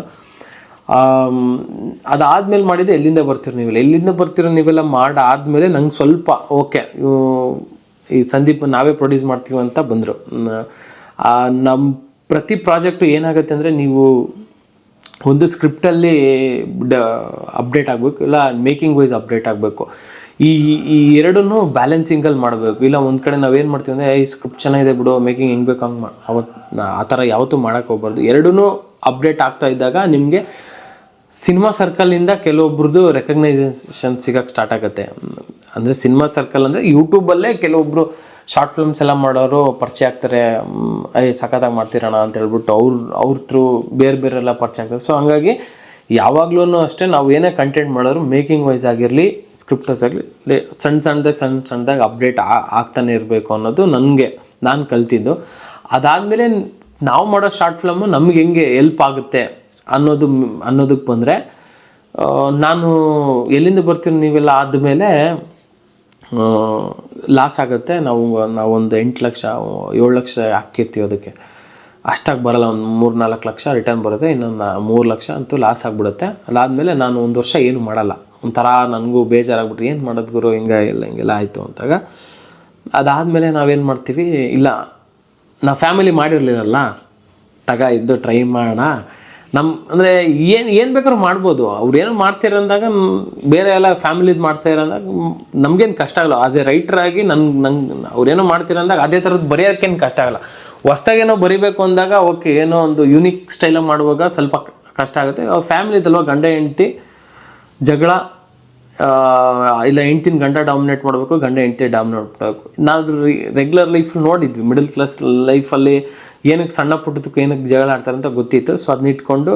ಅದಾದ್ಮೇಲೆ ಮಾಡಿದ್ದು ಎಲ್ಲಿಂದ ಬರ್ತೀರೋ ನೀವೆಲ್ಲ? ಎಲ್ಲಿಂದ ಬರ್ತೀರೋ ನೀವೆಲ್ಲ ಮಾಡಾದಮೇಲೆ ನಂಗೆ ಸ್ವಲ್ಪ, ಓಕೆ ಈ ಸಂದೀಪ್ ನಾವೇ ಪ್ರೊಡ್ಯೂಸ್ ಮಾಡ್ತೀವಿ ಅಂತ ಬಂದರು. ನಮ್ಮ ಪ್ರತಿ ಪ್ರಾಜೆಕ್ಟು ಏನಾಗುತ್ತೆ ಅಂದರೆ ನೀವು ಒಂದು ಸ್ಕ್ರಿಪ್ಟಲ್ಲಿ ಡ ಅಪ್ಡೇಟ್ ಆಗಬೇಕು, ಇಲ್ಲ ಮೇಕಿಂಗ್ ವೈಸ್ ಅಪ್ಡೇಟ್ ಆಗಬೇಕು. ಈ ಈ ಎರಡನ್ನೂ ಬ್ಯಾಲೆನ್ಸಿಂಗಲ್ಲಿ ಮಾಡಬೇಕು. ಇಲ್ಲ ಒಂದು ಕಡೆ ನಾವೇನು ಮಾಡ್ತೀವಿ ಅಂದರೆ ಈ ಸ್ಕ್ರಿಪ್ಟ್ ಚೆನ್ನಾಗಿದೆ ಬಿಡು ಮೇಕಿಂಗ್ ಹೆಂಗೆ ಬೇಕು ಹಂಗೆ ಮಾಡಿ ಅವತ್ತು ಆ ಥರ ಯಾವತ್ತೂ ಮಾಡೋಕ್ಕೆ ಹೋಗ್ಬಾರ್ದು. ಎರಡೂ ಅಪ್ಡೇಟ್ ಆಗ್ತಾ ಇದ್ದಾಗ ನಿಮಗೆ ಸಿನಿಮಾ ಸರ್ಕಲಿಂದ ಕೆಲವೊಬ್ರದ್ದು ರೆಕಗ್ನೈಸೇಷನ್ ಸಿಗಕ್ಕೆ ಸ್ಟಾರ್ಟ್ ಆಗುತ್ತೆ. ಅಂದರೆ ಸಿನಿಮಾ ಸರ್ಕಲ್ ಅಂದರೆ ಯೂಟ್ಯೂಬಲ್ಲೇ ಕೆಲವೊಬ್ಬರು ಶಾರ್ಟ್ ಫಿಲ್ಮ್ಸ್ ಎಲ್ಲ ಮಾಡೋರು ಪರಿಚಯ ಆಗ್ತಾರೆ. ಐ ಸಖತ್ತಾಗಿ ಮಾಡ್ತಿರೋಣ ಅಂತ ಹೇಳ್ಬಿಟ್ಟು ಅವ್ರು, ಅವ್ರ ಥ್ರೂ ಬೇರೆ ಬೇರೆ ಎಲ್ಲ ಪರಿಚಯ ಆಗ್ತಾರೆ. ಸೊ ಹಂಗಾಗಿ ಯಾವಾಗ್ಲೂ ಅಷ್ಟೇ ನಾವು ಏನೇ ಕಂಟೆಂಟ್ ಮಾಡೋರು ಮೇಕಿಂಗ್ ವೈಸ್ ಆಗಿರಲಿ ಸ್ಕ್ರಿಪ್ಟರ್ಸ್ ಆಗಲಿ ಸಣ್ಣ ಸಣ್ಣದಾಗ ಸಣ್ಣ ಸಣ್ಣದಾಗ ಅಪ್ಡೇಟ್ ಆಗ್ತಾನೆ ಇರಬೇಕು ಅನ್ನೋದು ನನಗೆ, ನಾನು ಕಲ್ತಿದ್ದು. ಅದಾದಮೇಲೆ ನಾವು ಮಾಡೋ ಶಾರ್ಟ್ ಫಿಲಮ್ಮು ನಮ್ಗೆ ಹೆಂಗೆ ಎಲ್ಪ್ ಆಗುತ್ತೆ? ಅನ್ನೋದು ಅನ್ನೋದಕ್ಕೆ ಬಂದರೆ ನಾನು ಎಲ್ಲಿಂದ ಬರ್ತೀನಿ ನೀವೆಲ್ಲ ಆದಮೇಲೆ ಲಾಸ್ ಆಗುತ್ತೆ. ನಾವು ನಾವೊಂದು ಎಂಟು ಲಕ್ಷ, ಏಳು ಲಕ್ಷ ಹಾಕಿರ್ತೀವಿ ಅದಕ್ಕೆ. ಅಷ್ಟಾಗಿ ಬರಲ್ಲ, ಒಂದು ಮೂರು ನಾಲ್ಕು ಲಕ್ಷ ರಿಟರ್ನ್ ಬರುತ್ತೆ, ಇನ್ನೊಂದು ಮೂರು ಲಕ್ಷ ಅಂತೂ ಲಾಸ್ ಆಗಿಬಿಡುತ್ತೆ. ಅದಾದಮೇಲೆ ನಾನು ಒಂದು ವರ್ಷ ಏನು ಮಾಡಲ್ಲ. ಒಂಥರ ನನಗೂ ಬೇಜಾರಾಗ್ಬಿಟ್ರೆ, ಏನು ಮಾಡೋದು ಗುರು, ಹಿಂಗೆ ಇಲ್ಲ, ಹಿಂಗೆಲ್ಲ ಆಯಿತು ಅಂತಾಗ ಅದಾದಮೇಲೆ ನಾವೇನು ಮಾಡ್ತೀವಿ, ಇಲ್ಲ ನಾವು ಫ್ಯಾಮಿಲಿ ಮಾಡಿರಲಿಲ್ಲಲ್ಲ ತಗ ಇದ್ದು ಟ್ರೈ ಮಾಡೋಣ. ನಮ್ಮ ಅಂದರೆ ಏನು ಏನು ಬೇಕಾದ್ರೂ ಮಾಡ್ಬೋದು. ಅವ್ರು ಏನೋ ಮಾಡ್ತೀರ ಅಂದಾಗ ಬೇರೆ ಎಲ್ಲ ಫ್ಯಾಮಿಲಿದು ಮಾಡ್ತಾ ಇರೋಂದಾಗ ನಮಗೇನು ಕಷ್ಟ ಆಗಲ್ಲ. ಆಸ್ ಎ ರೈಟರ್ ಆಗಿ ನನ್ಗೆ ನಂಗೆ ಅವ್ರೇನೋ ಮಾಡ್ತೀರ ಅಂದಾಗ ಅದೇ ಥರದ್ದು ಬರೆಯೋಕ್ಕೇನು ಕಷ್ಟ ಆಗಲ್ಲ. ಹೊಸ್ದಾಗೇನೋ ಬರಿಬೇಕು ಅಂದಾಗ, ಓಕೆ, ಏನೋ ಒಂದು ಯೂನಿಕ್ ಸ್ಟೈಲಾಗಿ ಮಾಡುವಾಗ ಸ್ವಲ್ಪ ಕಷ್ಟ ಆಗುತ್ತೆ. ಅವ್ರ ಫ್ಯಾಮಿಲಿದಲ್ವ ಗಂಡ, ಹೆಂಡ್ತಿ ಜಗಳ ಇಲ್ಲ ಹೆಂಡ್ತಿನ ಗಂಡ ಡಾಮಿನೇಟ್ ಮಾಡಬೇಕು, ಗಂಡ ಹೆಂಡ್ತಿ ಡಾಮಿನೇಟ್ ಮಾಡಬೇಕು. ನಾವು ರೆಗ್ಯುಲರ್ ಲೈಫ್ ನೋಡಿದ್ವಿ. ಮಿಡಲ್ ಕ್ಲಾಸ್ ಲೈಫಲ್ಲಿ ಏನಕ್ಕೆ ಸಣ್ಣ ಪುಟ್ಟದಕ್ಕೆ ಏನಕ್ಕೆ ಜಗಳ ಆಡ್ತಾರೆ ಅಂತ ಗೊತ್ತಿತ್ತು. ಸೊ ಅದನ್ನ ಇಟ್ಕೊಂಡು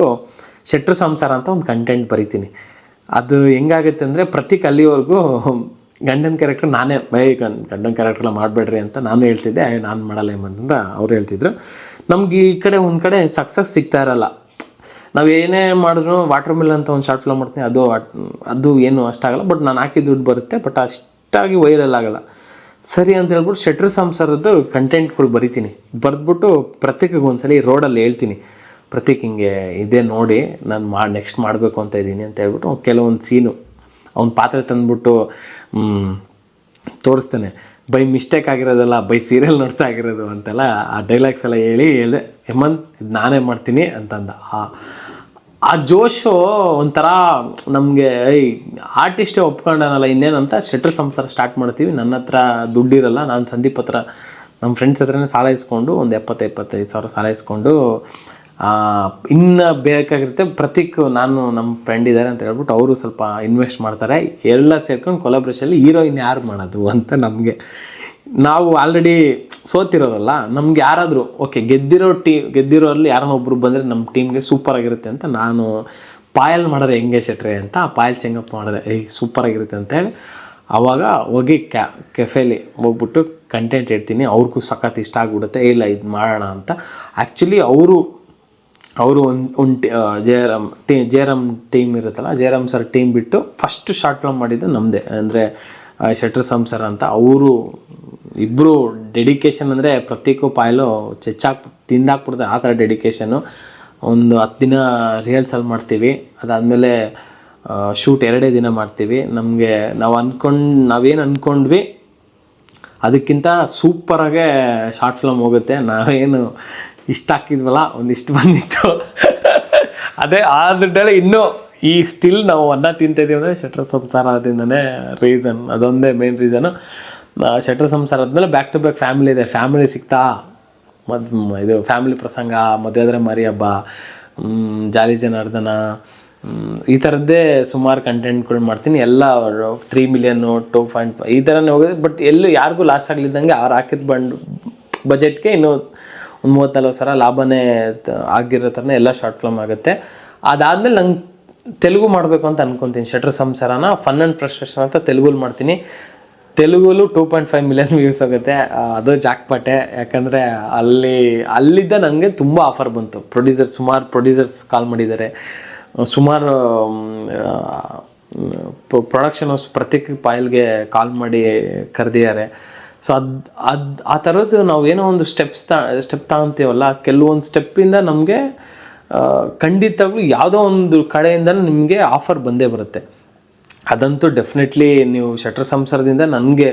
ಶೆಟ್ರ ಸಂಸಾರ ಅಂತ ಒಂದು ಕಂಟೆಂಟ್ ಬರಿತೀನಿ. ಅದು ಹೆಂಗಾಗುತ್ತೆ ಅಂದರೆ ಪ್ರತಿ ಕಲಿಯೋರ್ಗೂ ಗಂಡನ ಕ್ಯಾರೆಕ್ಟರ್ ನಾನೇ. ಬೈ ಗಂಡ, ಗಂಡನ ಕ್ಯಾರೆಕ್ಟರ್ಲ ಮಾಡಬೇಡ್ರಿ ಅಂತ ನಾನು ಹೇಳ್ತಿದ್ದೆ. ನಾನು ಮಾಡಲ್ಲ ಅಂತ ಅವ್ರು ಹೇಳ್ತಿದ್ರು. ನಮ್ಗೆ ಈ ಕಡೆ, ಒಂದು ಕಡೆ ಸಕ್ಸಸ್ ಸಿಗ್ತಾ ಇರಲ್ಲ. ನಾವು ಏನೇ ಮಾಡಿದ್ರು ವಾಟರ್ ಮಿಲ್ ಅಂತ ಒಂದು ಶಾರ್ಟ್ ಫಿಲ್ಮ್ ಮಾಡ್ತೀನಿ, ಅದು ಅದು ಏನು ಅಷ್ಟಾಗಲ್ಲ ಬಟ್ ನಾನು ಹಾಕಿದ ದುಡ್ಡು ಬರುತ್ತೆ ಬಟ್ ಅಷ್ಟಾಗಿ ವೈರಲ್ ಆಗಲ್ಲ. ಸರಿ ಅಂತ ಹೇಳ್ಬಿಟ್ಟು ಶೆಟ್ರ್ ಸಂಸಾರದ್ದು ಕಂಟೆಂಟ್ಗಳು ಬರಿತೀನಿ. ಬರೆದ್ಬಿಟ್ಟು ಪ್ರತ್ಯೇಕಗೆ ಒಂದ್ಸಲಿ ರೋಡಲ್ಲಿ ಹೇಳ್ತೀನಿ. ಪ್ರತೀಕ್ ಹಿಂಗೆ ಇದೇ ನೋಡಿ, ನಾನು ಮಾ ನೆಕ್ಸ್ಟ್ ಮಾಡಬೇಕು ಅಂತ ಇದ್ದೀನಿ ಅಂತ ಹೇಳ್ಬಿಟ್ಟು ಕೆಲವೊಂದು ಸೀನು ಅವ್ನ ಪಾತ್ರೆ ತಂದ್ಬಿಟ್ಟು ತೋರಿಸ್ತಾನೆ. ಬೈ ಮಿಸ್ಟೇಕ್ ಆಗಿರೋದಲ್ಲ, ಬೈ ಸೀರಿಯಲ್ ನೋಡ್ತಾ ಆಗಿರೋದು ಅಂತೆಲ್ಲ ಆ ಡೈಲಾಗ್ಸ್ ಎಲ್ಲ ಹೇಳಿ ಹೇಳಿದೆ, ಹೇಮಂತ್, ಇದು ನಾನೇ ಮಾಡ್ತೀನಿ ಅಂತಂದ. ಆ ಆ ಜೋಶು ಒಂಥರ ನಮಗೆ ಐ ಆರ್ಟಿಸ್ಟೇ ಒಪ್ಕೊಂಡನಲ್ಲ ಇನ್ನೇನಂತ? ಶೆಟ್ರ್ ಸಂಸಾರ ಸ್ಟಾರ್ಟ್ ಮಾಡ್ತೀವಿ. ನನ್ನ ಹತ್ರ ದುಡ್ಡಿರಲ್ಲ ನಾನು ಸಂದೀಪ್ ಹತ್ರ ನಮ್ಮ ಫ್ರೆಂಡ್ಸ್ ಹತ್ರನೇ ಸಾಲ ಇಸ್ಕೊಂಡು ಒಂದು ಎಪ್ಪತ್ತು, ಎಪ್ಪತ್ತೈದು ಸಾವಿರ ಸಾಲ ಇಸ್ಕೊಂಡು ಇನ್ನು ಬೇಕಾಗಿರುತ್ತೆ. ಪ್ರತೀಕ್, ನಾನು ನಮ್ಮ ಫ್ರೆಂಡ್ ಇದ್ದಾರೆ ಅಂತ ಹೇಳ್ಬಿಟ್ಟು ಅವರು ಸ್ವಲ್ಪ ಇನ್ವೆಸ್ಟ್ ಮಾಡ್ತಾರೆ. ಎಲ್ಲ ಸೇರ್ಕೊಂಡು ಕೊಲಾಬ್ರೇಷನಲ್ಲಿ ಹೀರೋಯಿನ್ ಯಾರು ಮಾಡೋದು ಅಂತ ನಮಗೆ. ನಾವು ಆಲ್ರೆಡಿ ಸೋತಿರೋರಲ್ಲ, ನಮ್ಗೆ ಯಾರಾದರೂ ಓಕೆ ಗೆದ್ದಿರೋ ಟೀ, ಗೆದ್ದಿರೋರಲ್ಲಿ ಯಾರನ್ನ ಒಬ್ರು ಬಂದರೆ ನಮ್ಮ ಟೀಮ್ಗೆ ಸೂಪರ್ ಆಗಿರುತ್ತೆ ಅಂತ ನಾನು ಪಾಯಲ್ ಮಾಡಿದ್ರೆ ಹೆಂಗೆ ಶೆಟ್ರೆ ಅಂತ ಪಾಯಲ್ ಚೆಂಗಪ್ಪ ಮಾಡಿದೆ, ಏಯ್ ಸೂಪರ್ ಆಗಿರುತ್ತೆ ಅಂತೇಳಿ ಆವಾಗ ಹೋಗಿ ಕ್ಯಾ, ಕೆಫೆಲಿ ಹೋಗ್ಬಿಟ್ಟು ಕಂಟೆಂಟ್ ಹೇಳ್ತೀನಿ, ಅವ್ರಿಗೂ ಸಖತ್ ಇಷ್ಟ ಆಗ್ಬಿಡುತ್ತೆ, ಇಲ್ಲ ಇದು ಮಾಡೋಣ ಅಂತ. ಆ್ಯಕ್ಚುಲಿ ಅವರು ಅವರು ಒಂದು ಒಂದು ಜಯರಾಮ್, ಟೀ, ಜಯರಾಮ್ ಟೀಮ್ ಇರುತ್ತಲ್ಲ, ಜಯರಾಮ್ ಸರ್ ಟೀಮ್ ಬಿಟ್ಟು ಫಸ್ಟ್ ಶಾರ್ಟ್ ಫಿಲ್ಮ್ ಮಾಡಿದ್ದು ನಮ್ಮದೇ ಅಂದರೆ ಶೆಟ್ರ್ ಸಂಸಾರ ಅಂತ, ಅವರು ಇಬ್ಬರು ಡೆಡಿಕೇಶನ್ ಅಂದರೆ ಪ್ರತೀಕು ಪಾಯಲು ಚೆಚ್ಚಾಕ್ ತಿಂದಾಕ್ಬಿಡ್ತಾರೆ, ಆ ಥರ ಡೆಡಿಕೇಶನ್ನು ಒಂದು ಹತ್ತು ದಿನ ರಿಹರ್ಸಲ್ ಮಾಡ್ತೀವಿ, ಅದಾದಮೇಲೆ ಶೂಟ್ ಎರಡೇ ದಿನ ಮಾಡ್ತೀವಿ. ನಮಗೆ ನಾವು ಅಂದ್ಕೊಂಡು ನಾವೇನು ಅಂದ್ಕೊಂಡ್ವಿ ಅದಕ್ಕಿಂತ ಸೂಪರಾಗೆ ಶಾರ್ಟ್ ಫಿಲಮ್ ಹೋಗುತ್ತೆ. ನಾವೇನು ಇಷ್ಟ ಹಾಕಿದ್ವಲ್ಲ, ಒಂದಿಷ್ಟು ಬಂದಿತ್ತು. ಅದೇ, ಆ ದುಡ್ಡಲ್ಲಿ ಇನ್ನೂ ಈ ಸ್ಟಿಲ್ ನಾವು ಅನ್ನ ತಿಂತಿದ್ದೀವಿ ಅಂದರೆ ಶಟ್ರ ಸಂಸಾರದಿಂದನೇ ರೀಸನ್ ಅದೊಂದೇ ಮೇನ್ ರೀಸನು ಶೆಟ್ರ್ ಸಂಸಾರ ಆದಮೇಲೆ ಬ್ಯಾಕ್ ಟು ಬ್ಯಾಕ್ ಫ್ಯಾಮಿಲಿ ಇದೆ. ಫ್ಯಾಮಿಲಿ ಸಿಗ್ತಾ? ಮದ್ ಇದು ಫ್ಯಾಮಿಲಿ ಪ್ರಸಂಗ ಮದುವೆ ಮರಿ ಹಬ್ಬ ಜಾಲಿ ಜನಾರ್ದನ ಈ ಥರದ್ದೇ ಸುಮಾರು ಕಂಟೆಂಟ್ಗಳು ಮಾಡ್ತೀನಿ. ಎಲ್ಲ ತ್ರೀ ಮಿಲಿಯನ್ನು ಟೂ ಪಾಯಿಂಟ್ ಈ ಥರನೇ ಹೋಗೋದು. ಬಟ್ ಎಲ್ಲೂ ಯಾರಿಗೂ ಲಾಸ್ ಆಗಲಿದ್ದಂಗೆ ಅವ್ರು ಹಾಕಿದ ಬಂಡ್ ಬಜೆಟ್ಗೆ ಇನ್ನೂ ಒಂದು ಮೂವತ್ತಲ್ವ ಸಾವಿರ ಲಾಭನೇ ಆಗಿರೋ ಥರನೇ ಎಲ್ಲ ಶಾರ್ಟ್ ಫಿಲ್ಮ್ ಆಗುತ್ತೆ. ಅದಾದಮೇಲೆ ನಂಗೆ ತೆಲುಗು ಮಾಡಬೇಕು ಅಂತ ಅನ್ಕೊತೀನಿ. ಶಟ್ರ್ ಸಂಸಾರನ ಫನ್ ಆ್ಯಂಡ್ ಫ್ರಸ್ಟ್ರೇಷನ್ ಅಂತ ತೆಲುಗುಲಿ ಮಾಡ್ತೀನಿ. ತೆಲುಗುಲು two point five million views ಆಗುತ್ತೆ ಅದು ಜಾಕ್ಪಟ್ಟೆ ಯಾಕಂದರೆ ಅಲ್ಲಿ, ಅಲ್ಲಿದ್ದ ನನಗೆ ತುಂಬ ಆಫರ್ ಬಂತು. ಪ್ರೊಡ್ಯೂಸರ್ ಸುಮಾರು ಪ್ರೊಡ್ಯೂಸರ್ಸ್ ಕಾಲ್ ಮಾಡಿದ್ದಾರೆ. ಸುಮಾರು ಪ್ರೊಡಕ್ಷನ್ ಹೌಸ್ ಪ್ರತೀಕ್ ಪಾಯಲ್ಗೆ ಕಾಲ್ ಮಾಡಿ ಕರೆದಿದ್ದಾರೆ. ಸೊ ಅದು ಅದು, ಆ ಥರದ್ದು ನಾವು ಏನೋ ಒಂದು ಸ್ಟೆಪ್ಸ್ ತ ಸ್ಟೆಪ್ ತಗೊಂತೀವಲ್ಲ, ಕೆಲವೊಂದು ಸ್ಟೆಪ್ಪಿಂದ ನಮಗೆ ಖಂಡಿತವಾಗ್ಲೂ ಯಾವುದೋ ಒಂದು ಕಡೆಯಿಂದ ನಿಮಗೆ ಆಫರ್ ಬಂದೇ ಬರುತ್ತೆ. ಅದಂತೂ ಡೆಫಿನೆಟ್ಲಿ ನೀವು ಶಟರ್ ಸಂಸಾರದಿಂದ ನನಗೆ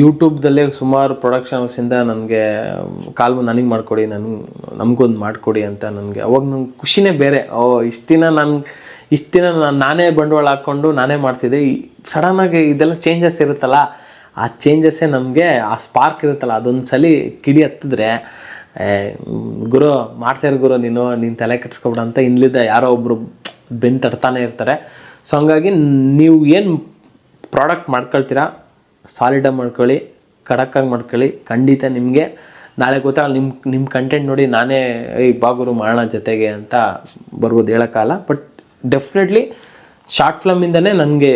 ಯೂಟ್ಯೂಬ್ದಲ್ಲೇ ಸುಮಾರು ಪ್ರೊಡಕ್ಷನ್ಸಿಂದ ನನಗೆ, ಕಾಲು ನನಗೆ ಮಾಡಿಕೊಡಿ ನನಗೆ ನಮಗೊಂದು ಮಾಡಿಕೊಡಿ ಅಂತ ನನಗೆ, ಅವಾಗ ನಂಗೆ ಖುಷಿನೇ ಬೇರೆ. ಓ, ಇಷ್ಟು ದಿನ ನಾನು, ಇಷ್ಟು ದಿನ ನಾನು, ನಾನೇ ಬಂಡವಾಳ ಹಾಕ್ಕೊಂಡು ನಾನೇ ಮಾಡ್ತಿದ್ದೆ. ಸಡನ್ನಾಗಿ ಇದೆಲ್ಲ ಚೇಂಜಸ್ ಇರುತ್ತಲ್ಲ, ಆ ಚೇಂಜಸ್ಸೇ ನಮಗೆ ಆ ಸ್ಪಾರ್ಕ್ ಇರುತ್ತಲ್ಲ ಅದೊಂದು ಸಲ ಕಿಡಿ ಹತ್ತಿದ್ರೆ ಗುರು ಮಾಡ್ತಾಯಿರು ಗುರು ನೀನು ನೀನು ತಲೆ ಕೆಡ್ಸ್ಕೊಬಿಡ ಅಂತ ಇಲ್ಲಿದ್ದ ಯಾರೋ ಒಬ್ಬರು ಬೆನ್ ತಡ್ತಾನೆ ಇರ್ತಾರೆ. ಸೊ ಹಂಗಾಗಿ ನೀವು ಏನು ಪ್ರಾಡಕ್ಟ್ ಮಾಡ್ಕೊಳ್ತೀರಾ ಸಾಲಿಡಾಗಿ ಮಾಡ್ಕೊಳ್ಳಿ ಖಡಕ್ಕಾಗಿ ಮಾಡ್ಕೊಳ್ಳಿ, ಖಂಡಿತ ನಿಮಗೆ ನಾಳೆ ಗೊತ್ತಾಗ ನಿಮ್ಮ ನಿಮ್ಮ ಕಂಟೆಂಟ್ ನೋಡಿ ನಾನೇ ಈ ಬಾಗುರು ಮಾಡೋಣ ಜೊತೆಗೆ ಅಂತ ಬರ್ಬೋದು ಹೇಳೋಕ್ಕಲ್ಲ ಬಟ್ ಡೆಫಿನೆಟ್ಲಿ ಶಾರ್ಟ್ ಫಿಲಮಿಂದನೇ ನನಗೆ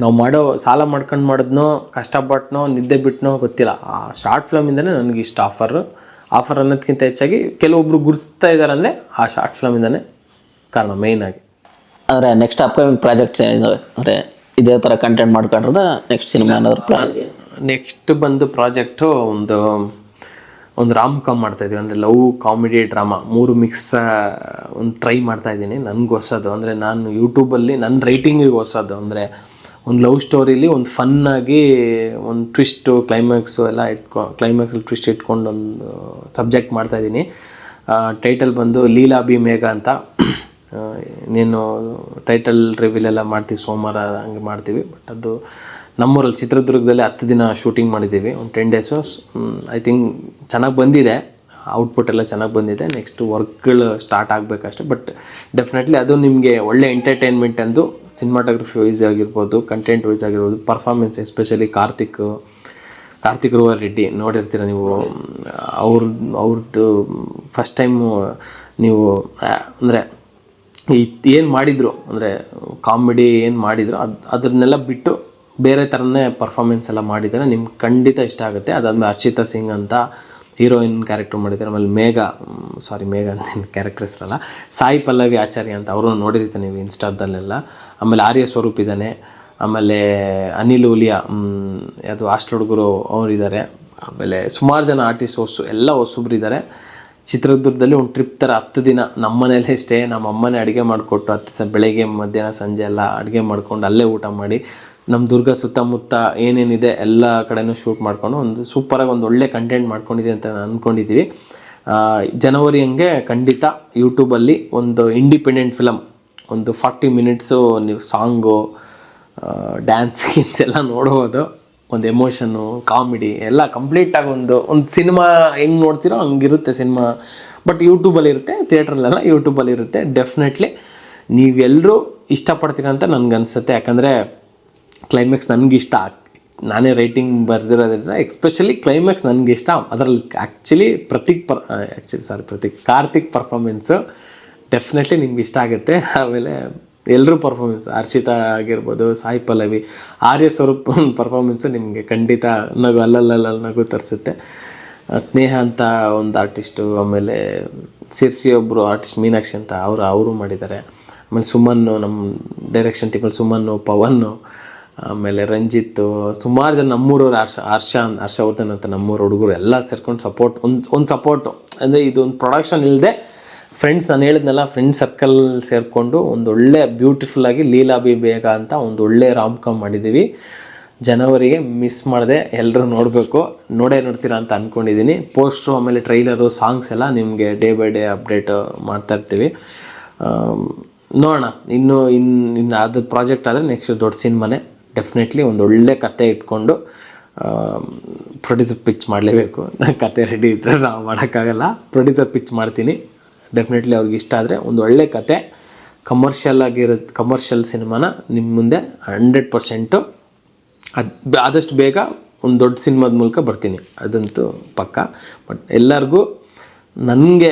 ನಾವು ಮಾಡೋ, ಸಾಲ ಮಾಡ್ಕೊಂಡು ಮಾಡಿದ್ನೋ ಕಷ್ಟಪಟ್ಟನೋ ನಿದ್ದೆ ಬಿಟ್ಟನೋ ಗೊತ್ತಿಲ್ಲ. ಆ ಶಾರ್ಟ್ ಫಿಲಮಿಂದನೇ ನನಗೆ ಇಷ್ಟ ಆಫರ್ ಆಫರ್ ಅನ್ನೋದಕ್ಕಿಂತ ಹೆಚ್ಚಾಗಿ ಕೆಲವೊಬ್ಬರು ಗುರುತಿಸ್ತಾ ಇದ್ದಾರೆ ಅಂದರೆ ಆ ಶಾರ್ಟ್ ಫಿಲಮಿಂದನೇ ಕಾರಣ ಮೇಯ್ನಾಗಿ ಅಂದರೆ ನೆಕ್ಸ್ಟ್ ಅಪ್ಕಮಿಂಗ್ ಪ್ರಾಜೆಕ್ಟ್ಸ್ ಏನಿದಾವೆ ಅಂದರೆ ಇದೇ ಥರ ಕಂಟೆಂಟ್ ಮಾಡ್ಕೊಂಡ್ರದ ನೆಕ್ಸ್ಟ್ ಸಿನಿಮಾ ಏನಾದ್ರು ಪ್ಲಾನ್ ನೆಕ್ಸ್ಟ್ ಬಂದು ಪ್ರಾಜೆಕ್ಟು ಒಂದು ಒಂದು ರಾಮ್ ಕಾಮ್ ಮಾಡ್ತಾ ಇದೀವಿ. ಅಂದರೆ ಲವ್ ಕಾಮಿಡಿ ಡ್ರಾಮಾ. ಮೂರು ಮಿಕ್ಸ್ ಒಂದು ಟ್ರೈ ಮಾಡ್ತಾ ಇದ್ದೀನಿ ನನಗೆ ಹೊಸದು ಅಂದರೆ ನಾನು ಯೂಟ್ಯೂಬಲ್ಲಿ ನನ್ನ ರೈಟಿಂಗಿಗೆ ಹೊಸದು ಅಂದರೆ ಒಂದು ಲವ್ ಸ್ಟೋರಿಲಿ ಒಂದು ಫನ್ನಾಗಿ ಒಂದು ಟ್ವಿಸ್ಟು ಕ್ಲೈಮ್ಯಾಕ್ಸು ಎಲ್ಲ ಇಟ್ಕೊ ಕ್ಲೈಮ್ಯಾಕ್ಸಲ್ಲಿ ಟ್ವಿಸ್ಟ್ ಇಟ್ಕೊಂಡು ಒಂದು ಸಬ್ಜೆಕ್ಟ್ ಮಾಡ್ತಾಯಿದ್ದೀನಿ ಟೈಟಲ್ ಬಂದು ಲೀಲಾ ಬಿ ಮೇಘ ಅಂತ. ಆ, ನೀನು ಟೈಟಲ್ ರಿವೀಲ್ ಎಲ್ಲ ಮಾಡ್ತೀವಿ ಸೋಮವಾರ ಹಂಗೆ ಮಾಡ್ತೀವಿ. ಬಟ್ ಅದು ನಮ್ಮೂರಲ್ಲಿ ಚಿತ್ರದುರ್ಗದಲ್ಲಿ ಹತ್ತು ದಿನ ಶೂಟಿಂಗ್ ಮಾಡಿದ್ದೀವಿ ಒಂದು ಟೆನ್ ಡೇಸು ಐ ಥಿಂಕ್ ಚೆನ್ನಾಗಿ ಬಂದಿದೆ. ಔಟ್ಪುಟ್ ಎಲ್ಲ ಚೆನ್ನಾಗಿ ಬಂದಿದೆ. ನೆಕ್ಸ್ಟ್ ವರ್ಕ್ಗಳು ಸ್ಟಾರ್ಟ್ ಆಗಬೇಕಷ್ಟೆ. ಬಟ್ ಡೆಫಿನೆಟ್ಲಿ ಅದು ನಿಮಗೆ ಒಳ್ಳೆ ಎಂಟರ್ಟೈನ್ಮೆಂಟ್ ಎಂದು ಸಿನಿಮಾಟೋಗ್ರಫಿ ವೈಸ್ ಆಗಿರ್ಬೋದು ಕಂಟೆಂಟ್ ವೈಸ್ ಆಗಿರ್ಬೋದು performance especially Karthik Karthik rover Reddy ನೋಡಿರ್ತೀರ ನೀವು. ಅವ್ರ ಅವ್ರದ್ದು ಫಸ್ಟ್ ಟೈಮು ನೀವು ಅಂದರೆ ಏನು ಮಾಡಿದರು, ಅಂದರೆ ಕಾಮಿಡಿ ಏನು ಮಾಡಿದ್ರು, ಅದು ಅದನ್ನೆಲ್ಲ ಬಿಟ್ಟು ಬೇರೆ ಥರನೇ ಪರ್ಫಾರ್ಮೆನ್ಸ್ ಎಲ್ಲ ಮಾಡಿದ್ದಾರೆ ನಿಮ್ಗೆ ಖಂಡಿತ ಇಷ್ಟ ಆಗುತ್ತೆ. ಅದಾದಮೇಲೆ ಅರ್ಚಿತಾ ಸಿಂಗ್ ಅಂತ ಹೀರೋಯಿನ್ ಕ್ಯಾರೆಕ್ಟರ್ ಮಾಡಿದ್ದಾರೆ. ಆಮೇಲೆ ಮೇಘ ಸಾರಿ ಮೇಘ ಅಂತ ಕ್ಯಾರೆಕ್ಟರ್ ಹೆಸರಲ್ಲ, ಸಾಯಿ ಪಲ್ಲವಿ ಆಚಾರ್ಯ ಅಂತ ಅವರು ನೋಡಿರ್ತಾರೆ ನೀವು ಇನ್ಸ್ಟಾದಲ್ಲೆಲ್ಲ. ಆಮೇಲೆ ಆರ್ಯ ಸ್ವರೂಪ್ ಇದ್ದಾನೆ. ಆಮೇಲೆ ಅನಿಲ್ ಉಲಿಯಾ ಅದು ಹಾಸ್ಟೆಲ್ ಹುಡುಗರು ಅವರಿದ್ದಾರೆ ಆಮೇಲೆ ಸುಮಾರು ಜನ ಆರ್ಟಿಸ್ಟ್ ಹೊಸು, ಎಲ್ಲ ಹೊಸಬ್ರು ಇದ್ದಾರೆ ಚಿತ್ರದುರ್ಗದಲ್ಲಿ ಒಂದು ಟ್ರಿಪ್ ಥರ ಹತ್ತು ದಿನ ನಮ್ಮ ಮನೇಲೇ ಸ್ಟೇ ನಮ್ಮ ಅಮ್ಮನೇ ಅಡುಗೆ ಮಾಡಿಕೊಟ್ಟು ಹತ್ತು ಸ ಬೆಳಗ್ಗೆ, ಮಧ್ಯಾಹ್ನ, ಸಂಜೆ ಎಲ್ಲ ಅಡುಗೆ ಮಾಡ್ಕೊಂಡು ಅಲ್ಲೇ ಊಟ ಮಾಡಿ ನಮ್ಮ ದುರ್ಗ ಸುತ್ತಮುತ್ತ ಏನೇನಿದೆ ಎಲ್ಲ ಕಡೆನೂ ಶೂಟ್ ಮಾಡ್ಕೊಂಡು ಒಂದು ಸೂಪರಾಗಿ ಒಂದು ಒಳ್ಳೆ ಕಂಟೆಂಟ್ ಮಾಡ್ಕೊಂಡಿದೆ ಅಂತ ನಾನು ಅಂದ್ಕೊಂಡಿದ್ದೀವಿ ಜನವರಿ ಹಂಗೆ ಖಂಡಿತ ಯೂಟ್ಯೂಬಲ್ಲಿ ಒಂದು ಇಂಡಿಪೆಂಡೆಂಟ್ ಫಿಲಮ್ ಒಂದು ಫಾರ್ಟಿ ಮಿನಿಟ್ಸು ನೀವು ಸಾಂಗು ಡ್ಯಾನ್ಸ್ ಗೀನ್ಸ್ ಎಲ್ಲ ನೋಡ್ಬೋದು. ಒಂದು ಎಮೋಷನ್ನು ಕಾಮಿಡಿ ಎಲ್ಲ ಕಂಪ್ಲೀಟಾಗಿ ಒಂದು ಒಂದು ಸಿನಿಮಾ ಹೆಂಗೆ ನೋಡ್ತೀರೋ ಹಂಗಿರುತ್ತೆ ಸಿನಿಮಾ ಬಟ್ ಯೂಟ್ಯೂಬಲ್ಲಿ ಇರುತ್ತೆ ಥಿಯೇಟ್ರಲ್ಲೆಲ್ಲ ಯೂಟ್ಯೂಬಲ್ಲಿ ಇರುತ್ತೆ. ಡೆಫಿನೆಟ್ಲಿ ನೀವೆಲ್ಲರೂ ಇಷ್ಟಪಡ್ತೀರ ಅಂತ ನನಗನ್ಸುತ್ತೆ ಯಾಕಂದರೆ ಕ್ಲೈಮ್ಯಾಕ್ಸ್ ನನಗೆ ಇಷ್ಟ. ನಾನೇ ರೈಟಿಂಗ್ ಬರೆದಿರೋದ್ರಿಂದ ಎಕ್ಸ್ಪೆಷಲಿ ಕ್ಲೈಮ್ಯಾಕ್ಸ್ ಇಷ್ಟ. ಅದರಲ್ಲಿ actually Prateek per actually sorry Prateek Karthik performance definitely ನಿಮ್ಗೆ ಇಷ್ಟ ಆಗುತ್ತೆ. ಆಮೇಲೆ ಎಲ್ಲರೂ ಪರ್ಫಾರ್ಮೆನ್ಸ್ ಹರ್ಷಿತಾ ಆಗಿರ್ಬೋದು, ಸಾಯಿ ಪಲ್ಲವಿ, ಆರ್ಯ ಸ್ವರೂಪ್ ಪರ್ಫಾರ್ಮೆನ್ಸು ನಿಮಗೆ ಖಂಡಿತ ನಗು ಅಲ್ಲಲ್ಲಲ್ಲ ನಗು ತರಿಸುತ್ತೆ. ಸ್ನೇಹ ಅಂತ ಒಂದು ಆರ್ಟಿಸ್ಟು ಆಮೇಲೆ ಸಿರ್ಸಿ ಒಬ್ಬರು ಆರ್ಟಿಸ್ಟ್ ಮೀನಾಕ್ಷಿ ಅಂತ ಅವರು ಅವರು ಮಾಡಿದ್ದಾರೆ. ಆಮೇಲೆ ಸುಮನ್ನು ನಮ್ಮ ಡೈರೆಕ್ಷನ್ ಟೀಮಲ್ಲಿ ಸುಮನ್ನು, ಪವನ್ನು, ಆಮೇಲೆ ರಂಜಿತ್ತು, ಸುಮಾರು ಜನ ನಮ್ಮೂರವ್ರು, ಹರ್ಷ ಹರ್ಷ ಹರ್ಷವರ್ಧನ್ ಅಂತ ನಮ್ಮೂರು ಹುಡುಗರು ಎಲ್ಲ ಸೇರ್ಕೊಂಡು ಸಪೋರ್ಟ್ ಒಂದು ಒಂದು ಸಪೋರ್ಟು ಅಂದರೆ ಇದೊಂದು ಪ್ರೊಡಕ್ಷನ್ ಇಲ್ಲದೆ ಫ್ರೆಂಡ್ಸ್ ನಾನು ಹೇಳಿದ್ನಲ್ಲ ಫ್ರೆಂಡ್ ಸರ್ಕಲ್ ಸೇರಿಕೊಂಡು ಒಂದು ಒಳ್ಳೆ ಬ್ಯೂಟಿಫುಲ್ಲಾಗಿ ಲೀಲಾ ಬಿ ಬೇಗ ಅಂತ ಒಂದು ಒಳ್ಳೆ ರಾಮ್ ಕಾಮ್ ಮಾಡಿದ್ದೀವಿ ಜನವರಿಗೆ ಮಿಸ್ ಮಾಡಿದೆ ಎಲ್ಲರೂ ನೋಡಬೇಕು. ನೋಡೇ ನೋಡ್ತೀರಾ ಅಂತ ಅಂದ್ಕೊಂಡಿದ್ದೀನಿ ಪೋಸ್ಟ್ರು ಆಮೇಲೆ ಟ್ರೈಲರು ಸಾಂಗ್ಸ್ ಎಲ್ಲ ನಿಮಗೆ ಡೇ ಬೈ ಡೇ ಅಪ್ಡೇಟ್ ಮಾಡ್ತಾ ಇರ್ತೀವಿ. ನೋಡೋಣ. ಇನ್ನು ಇನ್ನು ಇನ್ನು ಅದು ಪ್ರಾಜೆಕ್ಟ್ ಆದರೆ ನೆಕ್ಸ್ಟ್ ದೊಡ್ಡ ಸಿನಿಮಾನೇ ಡೆಫಿನೆಟ್ಲಿ ಒಳ್ಳೆ ಕತೆ ಇಟ್ಕೊಂಡು ಪ್ರೊಡ್ಯೂಸರ್ ಪಿಚ್ ಮಾಡಲೇಬೇಕು. ಕತೆ ರೆಡಿ ಇದ್ದರೆ ನಾವು ಮಾಡೋಕ್ಕಾಗಲ್ಲ. ಪ್ರೊಡ್ಯೂಸರ್ ಪಿಚ್ ಮಾಡ್ತೀನಿ. ಡೆಫಿನೆಟ್ಲಿ ಅವ್ರಿಗೆ ಇಷ್ಟ ಆದರೆ ಒಂದು ಒಳ್ಳೆ ಕತೆ. ಕಮರ್ಷಿಯಲ್ ಆಗಿರೋ ಕಮರ್ಷಿಯಲ್ ಸಿನಿಮಾನ ನಿಮ್ಮ ಮುಂದೆ ಹಂಡ್ರೆಡ್ ಪರ್ಸೆಂಟು ಅದು ಆದಷ್ಟು ಬೇಗ ಒಂದು ದೊಡ್ಡ ಸಿನಿಮಾದ ಮೂಲಕ ಬರ್ತೀನಿ. ಅದಂತೂ ಪಕ್ಕ. ಬಟ್ ಎಲ್ಲರಿಗೂ ನನಗೆ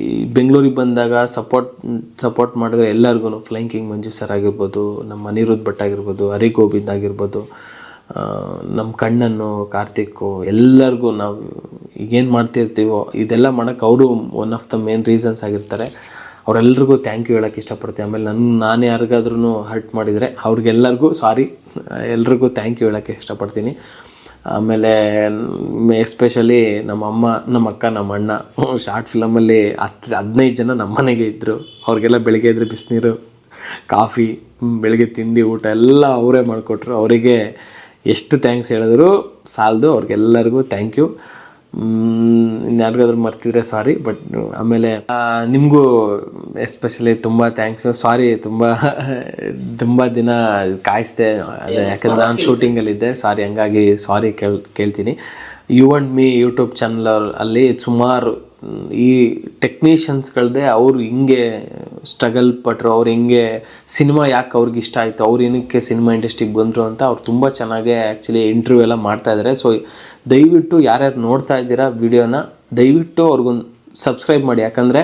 ಈ ಬೆಂಗಳೂರಿಗೆ ಬಂದಾಗ ಸಪೋರ್ಟ್ ಸಪೋರ್ಟ್ ಮಾಡಿದ್ರೆ ಎಲ್ಲರಿಗೂ ಫ್ಲೈಂಗ್ ಕಿಂಗ್ ಮಂಜು ಸರ್ ಆಗಿರ್ಬೋದು, ನಮ್ಮ ಅನಿರುದ್ಧ್ ಭಟ್ ಆಗಿರ್ಬೋದು, ಹರಿ ಗೋವಿಂದ್ ಆಗಿರ್ಬೋದು ನಮ್ಮ ಕಣ್ಣನ್ನು ಕಾರ್ತಿಕ್ಕು ಎಲ್ಲರಿಗೂ ನಾವು ಈಗೇನು ಮಾಡ್ತಿರ್ತೀವೋ, ಇದೆಲ್ಲ ಮಾಡೋಕ್ಕೆ ಅವರು one of the main reasons ಆಗಿರ್ತಾರೆ. ಅವರೆಲ್ರಿಗೂ ಥ್ಯಾಂಕ್ ಯು ಹೇಳೋಕ್ಕೆ ಇಷ್ಟಪಡ್ತೀನಿ. ಆಮೇಲೆ ನನ್ನ ನಾನು ಯಾರಿಗಾದ್ರೂ ಹರ್ಟ್ ಮಾಡಿದರೆ ಅವ್ರಿಗೆಲ್ಲರಿಗೂ ಸಾರಿ ಎಲ್ರಿಗೂ ಥ್ಯಾಂಕ್ ಯು ಹೇಳೋಕ್ಕೆ ಇಷ್ಟಪಡ್ತೀನಿ. ಆಮೇಲೆ ಎಸ್ಪೆಷಲಿ ನಮ್ಮ ಅಮ್ಮ, ನಮ್ಮ ಅಕ್ಕ, ನಮ್ಮ ಅಣ್ಣ ಶಾರ್ಟ್ ಫಿಲಮಲ್ಲಿ ಹತ್ತು ಹದಿನೈದು ಜನ ನಮ್ಮ ಮನೆಗೆ ಇದ್ದರು ಅವ್ರಿಗೆಲ್ಲ ಬೆಳಗ್ಗೆ ಇದ್ದರೆ ಬಿಸಿನೀರು, ಕಾಫಿ, ಬೆಳಗ್ಗೆ ತಿಂಡಿ, ಊಟ ಎಲ್ಲ ಅವರೇ ಮಾಡಿಕೊಟ್ರು. ಅವರಿಗೆ ಎಷ್ಟು ಥ್ಯಾಂಕ್ಸ್ ಹೇಳಿದ್ರು ಸಾಲದು, ಅವ್ರಿಗೆಲ್ಲರಿಗೂ ಥ್ಯಾಂಕ್ ಯು ಇನ್ಯಾರಿಗಾದ್ರೂ ಮರ್ತಿದ್ರೆ ಸಾರಿ ಬಟ್ ಆಮೇಲೆ ನಿಮ್ಗೂ ಎಸ್ಪೆಷಲಿ ತುಂಬ ಥ್ಯಾಂಕ್ಸ್ ಸಾರಿ ತುಂಬ ತುಂಬ ದಿನ ಕಾಯಿಸ್ದೆ. ಅದೇ ಯಾಕಂದ್ರೆ ನಾನು ಶೂಟಿಂಗಲ್ಲಿದ್ದೆ ಸಾರಿ ಹಂಗಾಗಿ ಸಾರಿ ಕೇಳ್ ಕೇಳ್ತೀನಿ. You and me YouTube channel ಅಲ್ಲಿ ಸುಮಾರು ಈ ಟೆಕ್ನಿಷಿಯನ್ಸ್ಗಳದೆ ಅವ್ರು ಹಿಂಗೆ ಸ್ಟ್ರಗಲ್ ಪಟ್ಟರು ಅವ್ರು ಹಿಂಗೆ ಸಿನಿಮಾ ಯಾಕೆ ಅವ್ರಿಗೆ ಇಷ್ಟ ಆಯಿತು, ಅವ್ರು ಏನಕ್ಕೆ ಸಿನಿಮಾ ಇಂಡಸ್ಟ್ರಿಗೆ ಬಂದರು ಅಂತ ಅವ್ರು ತುಂಬ ಚೆನ್ನಾಗಿ ಆ್ಯಕ್ಚುಲಿ ಇಂಟರ್ವ್ಯೂ ಎಲ್ಲ ಮಾಡ್ತಾಯಿದ್ದಾರೆ ಸೊ ದಯವಿಟ್ಟು ಯಾರ್ಯಾರು ನೋಡ್ತಾ ಇದ್ದೀರಾ ವಿಡಿಯೋನ, ದಯವಿಟ್ಟು ಅವ್ರಿಗೊಂದು ಸಬ್ಸ್ಕ್ರೈಬ್ ಮಾಡಿ. ಯಾಕಂದರೆ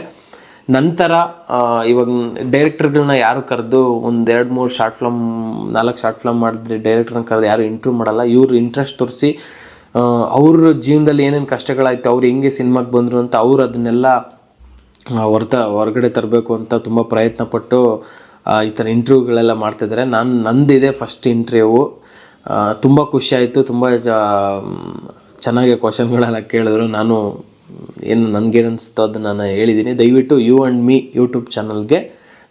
ನಂತರ ಇವಾಗ ಡೈರೆಕ್ಟರ್ಗಳನ್ನ ಯಾರು ಕರೆದು ಒಂದು ಎರಡು ಮೂರು ಶಾರ್ಟ್ ಫಿಲಮ್ ನಾಲ್ಕು ಶಾರ್ಟ್ ಫಿಲಮ್ ಮಾಡಿದ್ರೆ ಡೈರೆಕ್ಟರ್ನ ಕರೆದು ಯಾರು ಇಂಟ್ರ್ಯೂ ಮಾಡಲ್ಲ, ಇವ್ರು ಇಂಟ್ರೆಸ್ಟ್ ತೋರಿಸಿ ಅವ್ರ ಜೀವನದಲ್ಲಿ ಏನೇನು ಕಷ್ಟಗಳಾಯ್ತು, ಅವ್ರು ಹೆಂಗೆ ಸಿನಿಮಾಗೆ ಬಂದರು ಅಂತ ಅವ್ರು ಅದನ್ನೆಲ್ಲ ಹೊರತ, ಹೊರಗಡೆ ತರಬೇಕು ಅಂತ ತುಂಬ ಪ್ರಯತ್ನ ಪಟ್ಟು ಈ ಥರ ಇಂಟರ್ವ್ಯೂಗಳೆಲ್ಲ ಮಾಡ್ತಿದ್ದಾರೆ ನಾನು ನಂದಿದೆ ಫಸ್ಟ್ ಇಂಟರ್ವ್ಯೂ ತುಂಬ ಖುಷಿ ಆಯಿತು, ತುಂಬ ಜ, ಚೆನ್ನಾಗಿ ಕ್ವಶನ್ಗಳೆಲ್ಲ ಕೇಳಿದ್ರು. ನಾನು, ಏನು, ನನಗೇನು ಅನಿಸ್ತೋ ಅದನ್ನು ನಾನು ಹೇಳಿದ್ದೀನಿ ದಯವಿಟ್ಟು ಯು ಆ್ಯಂಡ್ ಮೀ ಯೂಟ್ಯೂಬ್ ಚಾನಲ್ಗೆ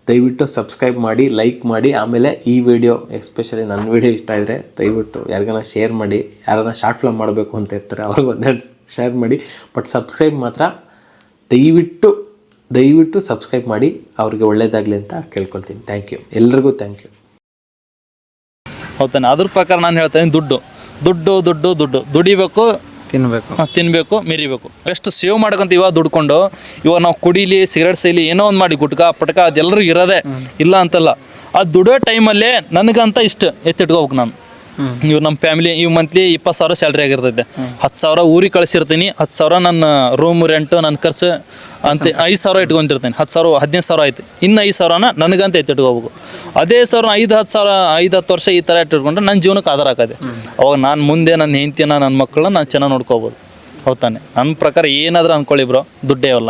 ದಯವಿಟ್ಟು ಸಬ್ಸ್ಕ್ರೈಬ್ ಮಾಡಿ ಲೈಕ್ ಮಾಡಿ, ಆಮೇಲೆ ಈ ವಿಡಿಯೋ ಎಸ್ಪೆಷಲಿ ನನ್ನ ವಿಡಿಯೋ ಇಷ್ಟ ಇದ್ದರೆ ದಯವಿಟ್ಟು ಯಾರಿಗಾನ ಶೇರ್ ಮಾಡಿ, ಯಾರನ್ನ ಶಾರ್ಟ್ ಫಿಲಮ್ ಮಾಡಬೇಕು ಅಂತ ಇರ್ತಾರೆ, ಅವ್ರಿಗೆ ಒಂದೆರಡು ಶೇರ್ ಮಾಡಿ. ಬಟ್ ಸಬ್ಸ್ಕ್ರೈಬ್ ಮಾತ್ರ ದಯವಿಟ್ಟು ದಯವಿಟ್ಟು ಸಬ್ಸ್ಕ್ರೈಬ್ ಮಾಡಿ, ಅವ್ರಿಗೆ ಒಳ್ಳೇದಾಗಲಿ ಅಂತ ಕೇಳ್ಕೊಳ್ತೀನಿ. ಥ್ಯಾಂಕ್ ಯು ಎಲ್ರಿಗೂ ಥ್ಯಾಂಕ್ ಯು ಹೌದಾನೆ ಅದ್ರ ಪ್ರಕಾರ ನಾನು ಹೇಳ್ತೇನೆ ದುಡ್ಡು. ದುಡ್ಡು ದುಡ್ಡು ದುಡ್ಡು. ದುಡಿಬೇಕು ತಿನ್ಬೇಕು. ತಿನ್ನಬೇಕು ತಿನ್ಬೇಕು ಮೆರಿಬೇಕು. ಎಷ್ಟು ಸೇವ್ ಮಾಡ್ಕೊಂತ ಇವಾಗ ದುಡ್ಕೊಂಡು ಇವಾಗ ನಾವು ಕುಡಿಲಿ ಸಿಗರೇಟ್ ಸೇಲಿ ಏನೋ ಒಂದು ಮಾಡಿ ಗುಟ್ಕ ಪಟ್ಕ ಅದೆಲ್ಲರೂ ಇರೋದೇ. ಇಲ್ಲ ಅಂತಲ್ಲ. ಆ ದುಡಿಯೋ ಟೈಮಲ್ಲೇ ನನಗಂತ ಇಷ್ಟ ಎತ್ತಿಟ್ಕೋಬೇಕು ನಾನು. ಇವ್ ನಮ್ಮ ಫ್ಯಾಮಿಲಿ ಇವ್ ಮಂತ್ಲಿ ಇಪ್ಪತ್ತು ಸಾವಿರ ಸ್ಯಾಲ್ರಿ ಆಗಿರ್ತೈತೆ. ಹತ್ತು ಸಾವಿರ ಊರಿಗೆ ಕಳಿಸಿರ್ತೀನಿ, ಹತ್ತು ಸಾವಿರ ನನ್ನ ರೂಮ್ ರೆಂಟು ನನ್ನ ಖರ್ಚು ಅಂತ ಐದು ಸಾವಿರ ಇಟ್ಕೊಂಡಿರ್ತೀನಿ. ಹತ್ತು ಸಾವಿರ, ಹದಿನೈದು ಸಾವಿರ ಆಯ್ತು. ಇನ್ನು ಐದು ಸಾವಿರನ ನನಗಂತ ಇಟ್ಕೋಬೇಕು ಅದೇ ಸಾವಿರ ಐದು, ಹತ್ತು ಸಾವಿರ, ಐದು, ಹತ್ತು ವರ್ಷ ಈ ಥರ ಇಟ್ಟಿಟ್ಕೊಂಡ್ರೆ ನನ್ನ ಜೀವನಕ್ಕೆ ಆಧಾರ ಆಗದೆ ಅವಾಗ ನಾನು ಮುಂದೆ ನನ್ನ ಹೆಂಡ್ತಿನ ನನ್ನ ಮಕ್ಕಳನ್ನ ನಾನು ಚೆನ್ನಾಗಿ ನೋಡ್ಕೋಬೋದು. ಹೌದಾನೆ ನನ್ನ ಪ್ರಕಾರ ಏನಾದರೂ ಅನ್ಕೊಳ್ಳಿ ಬ್ರೋ. ದುಡ್ಡೇ ಅಲ್ಲ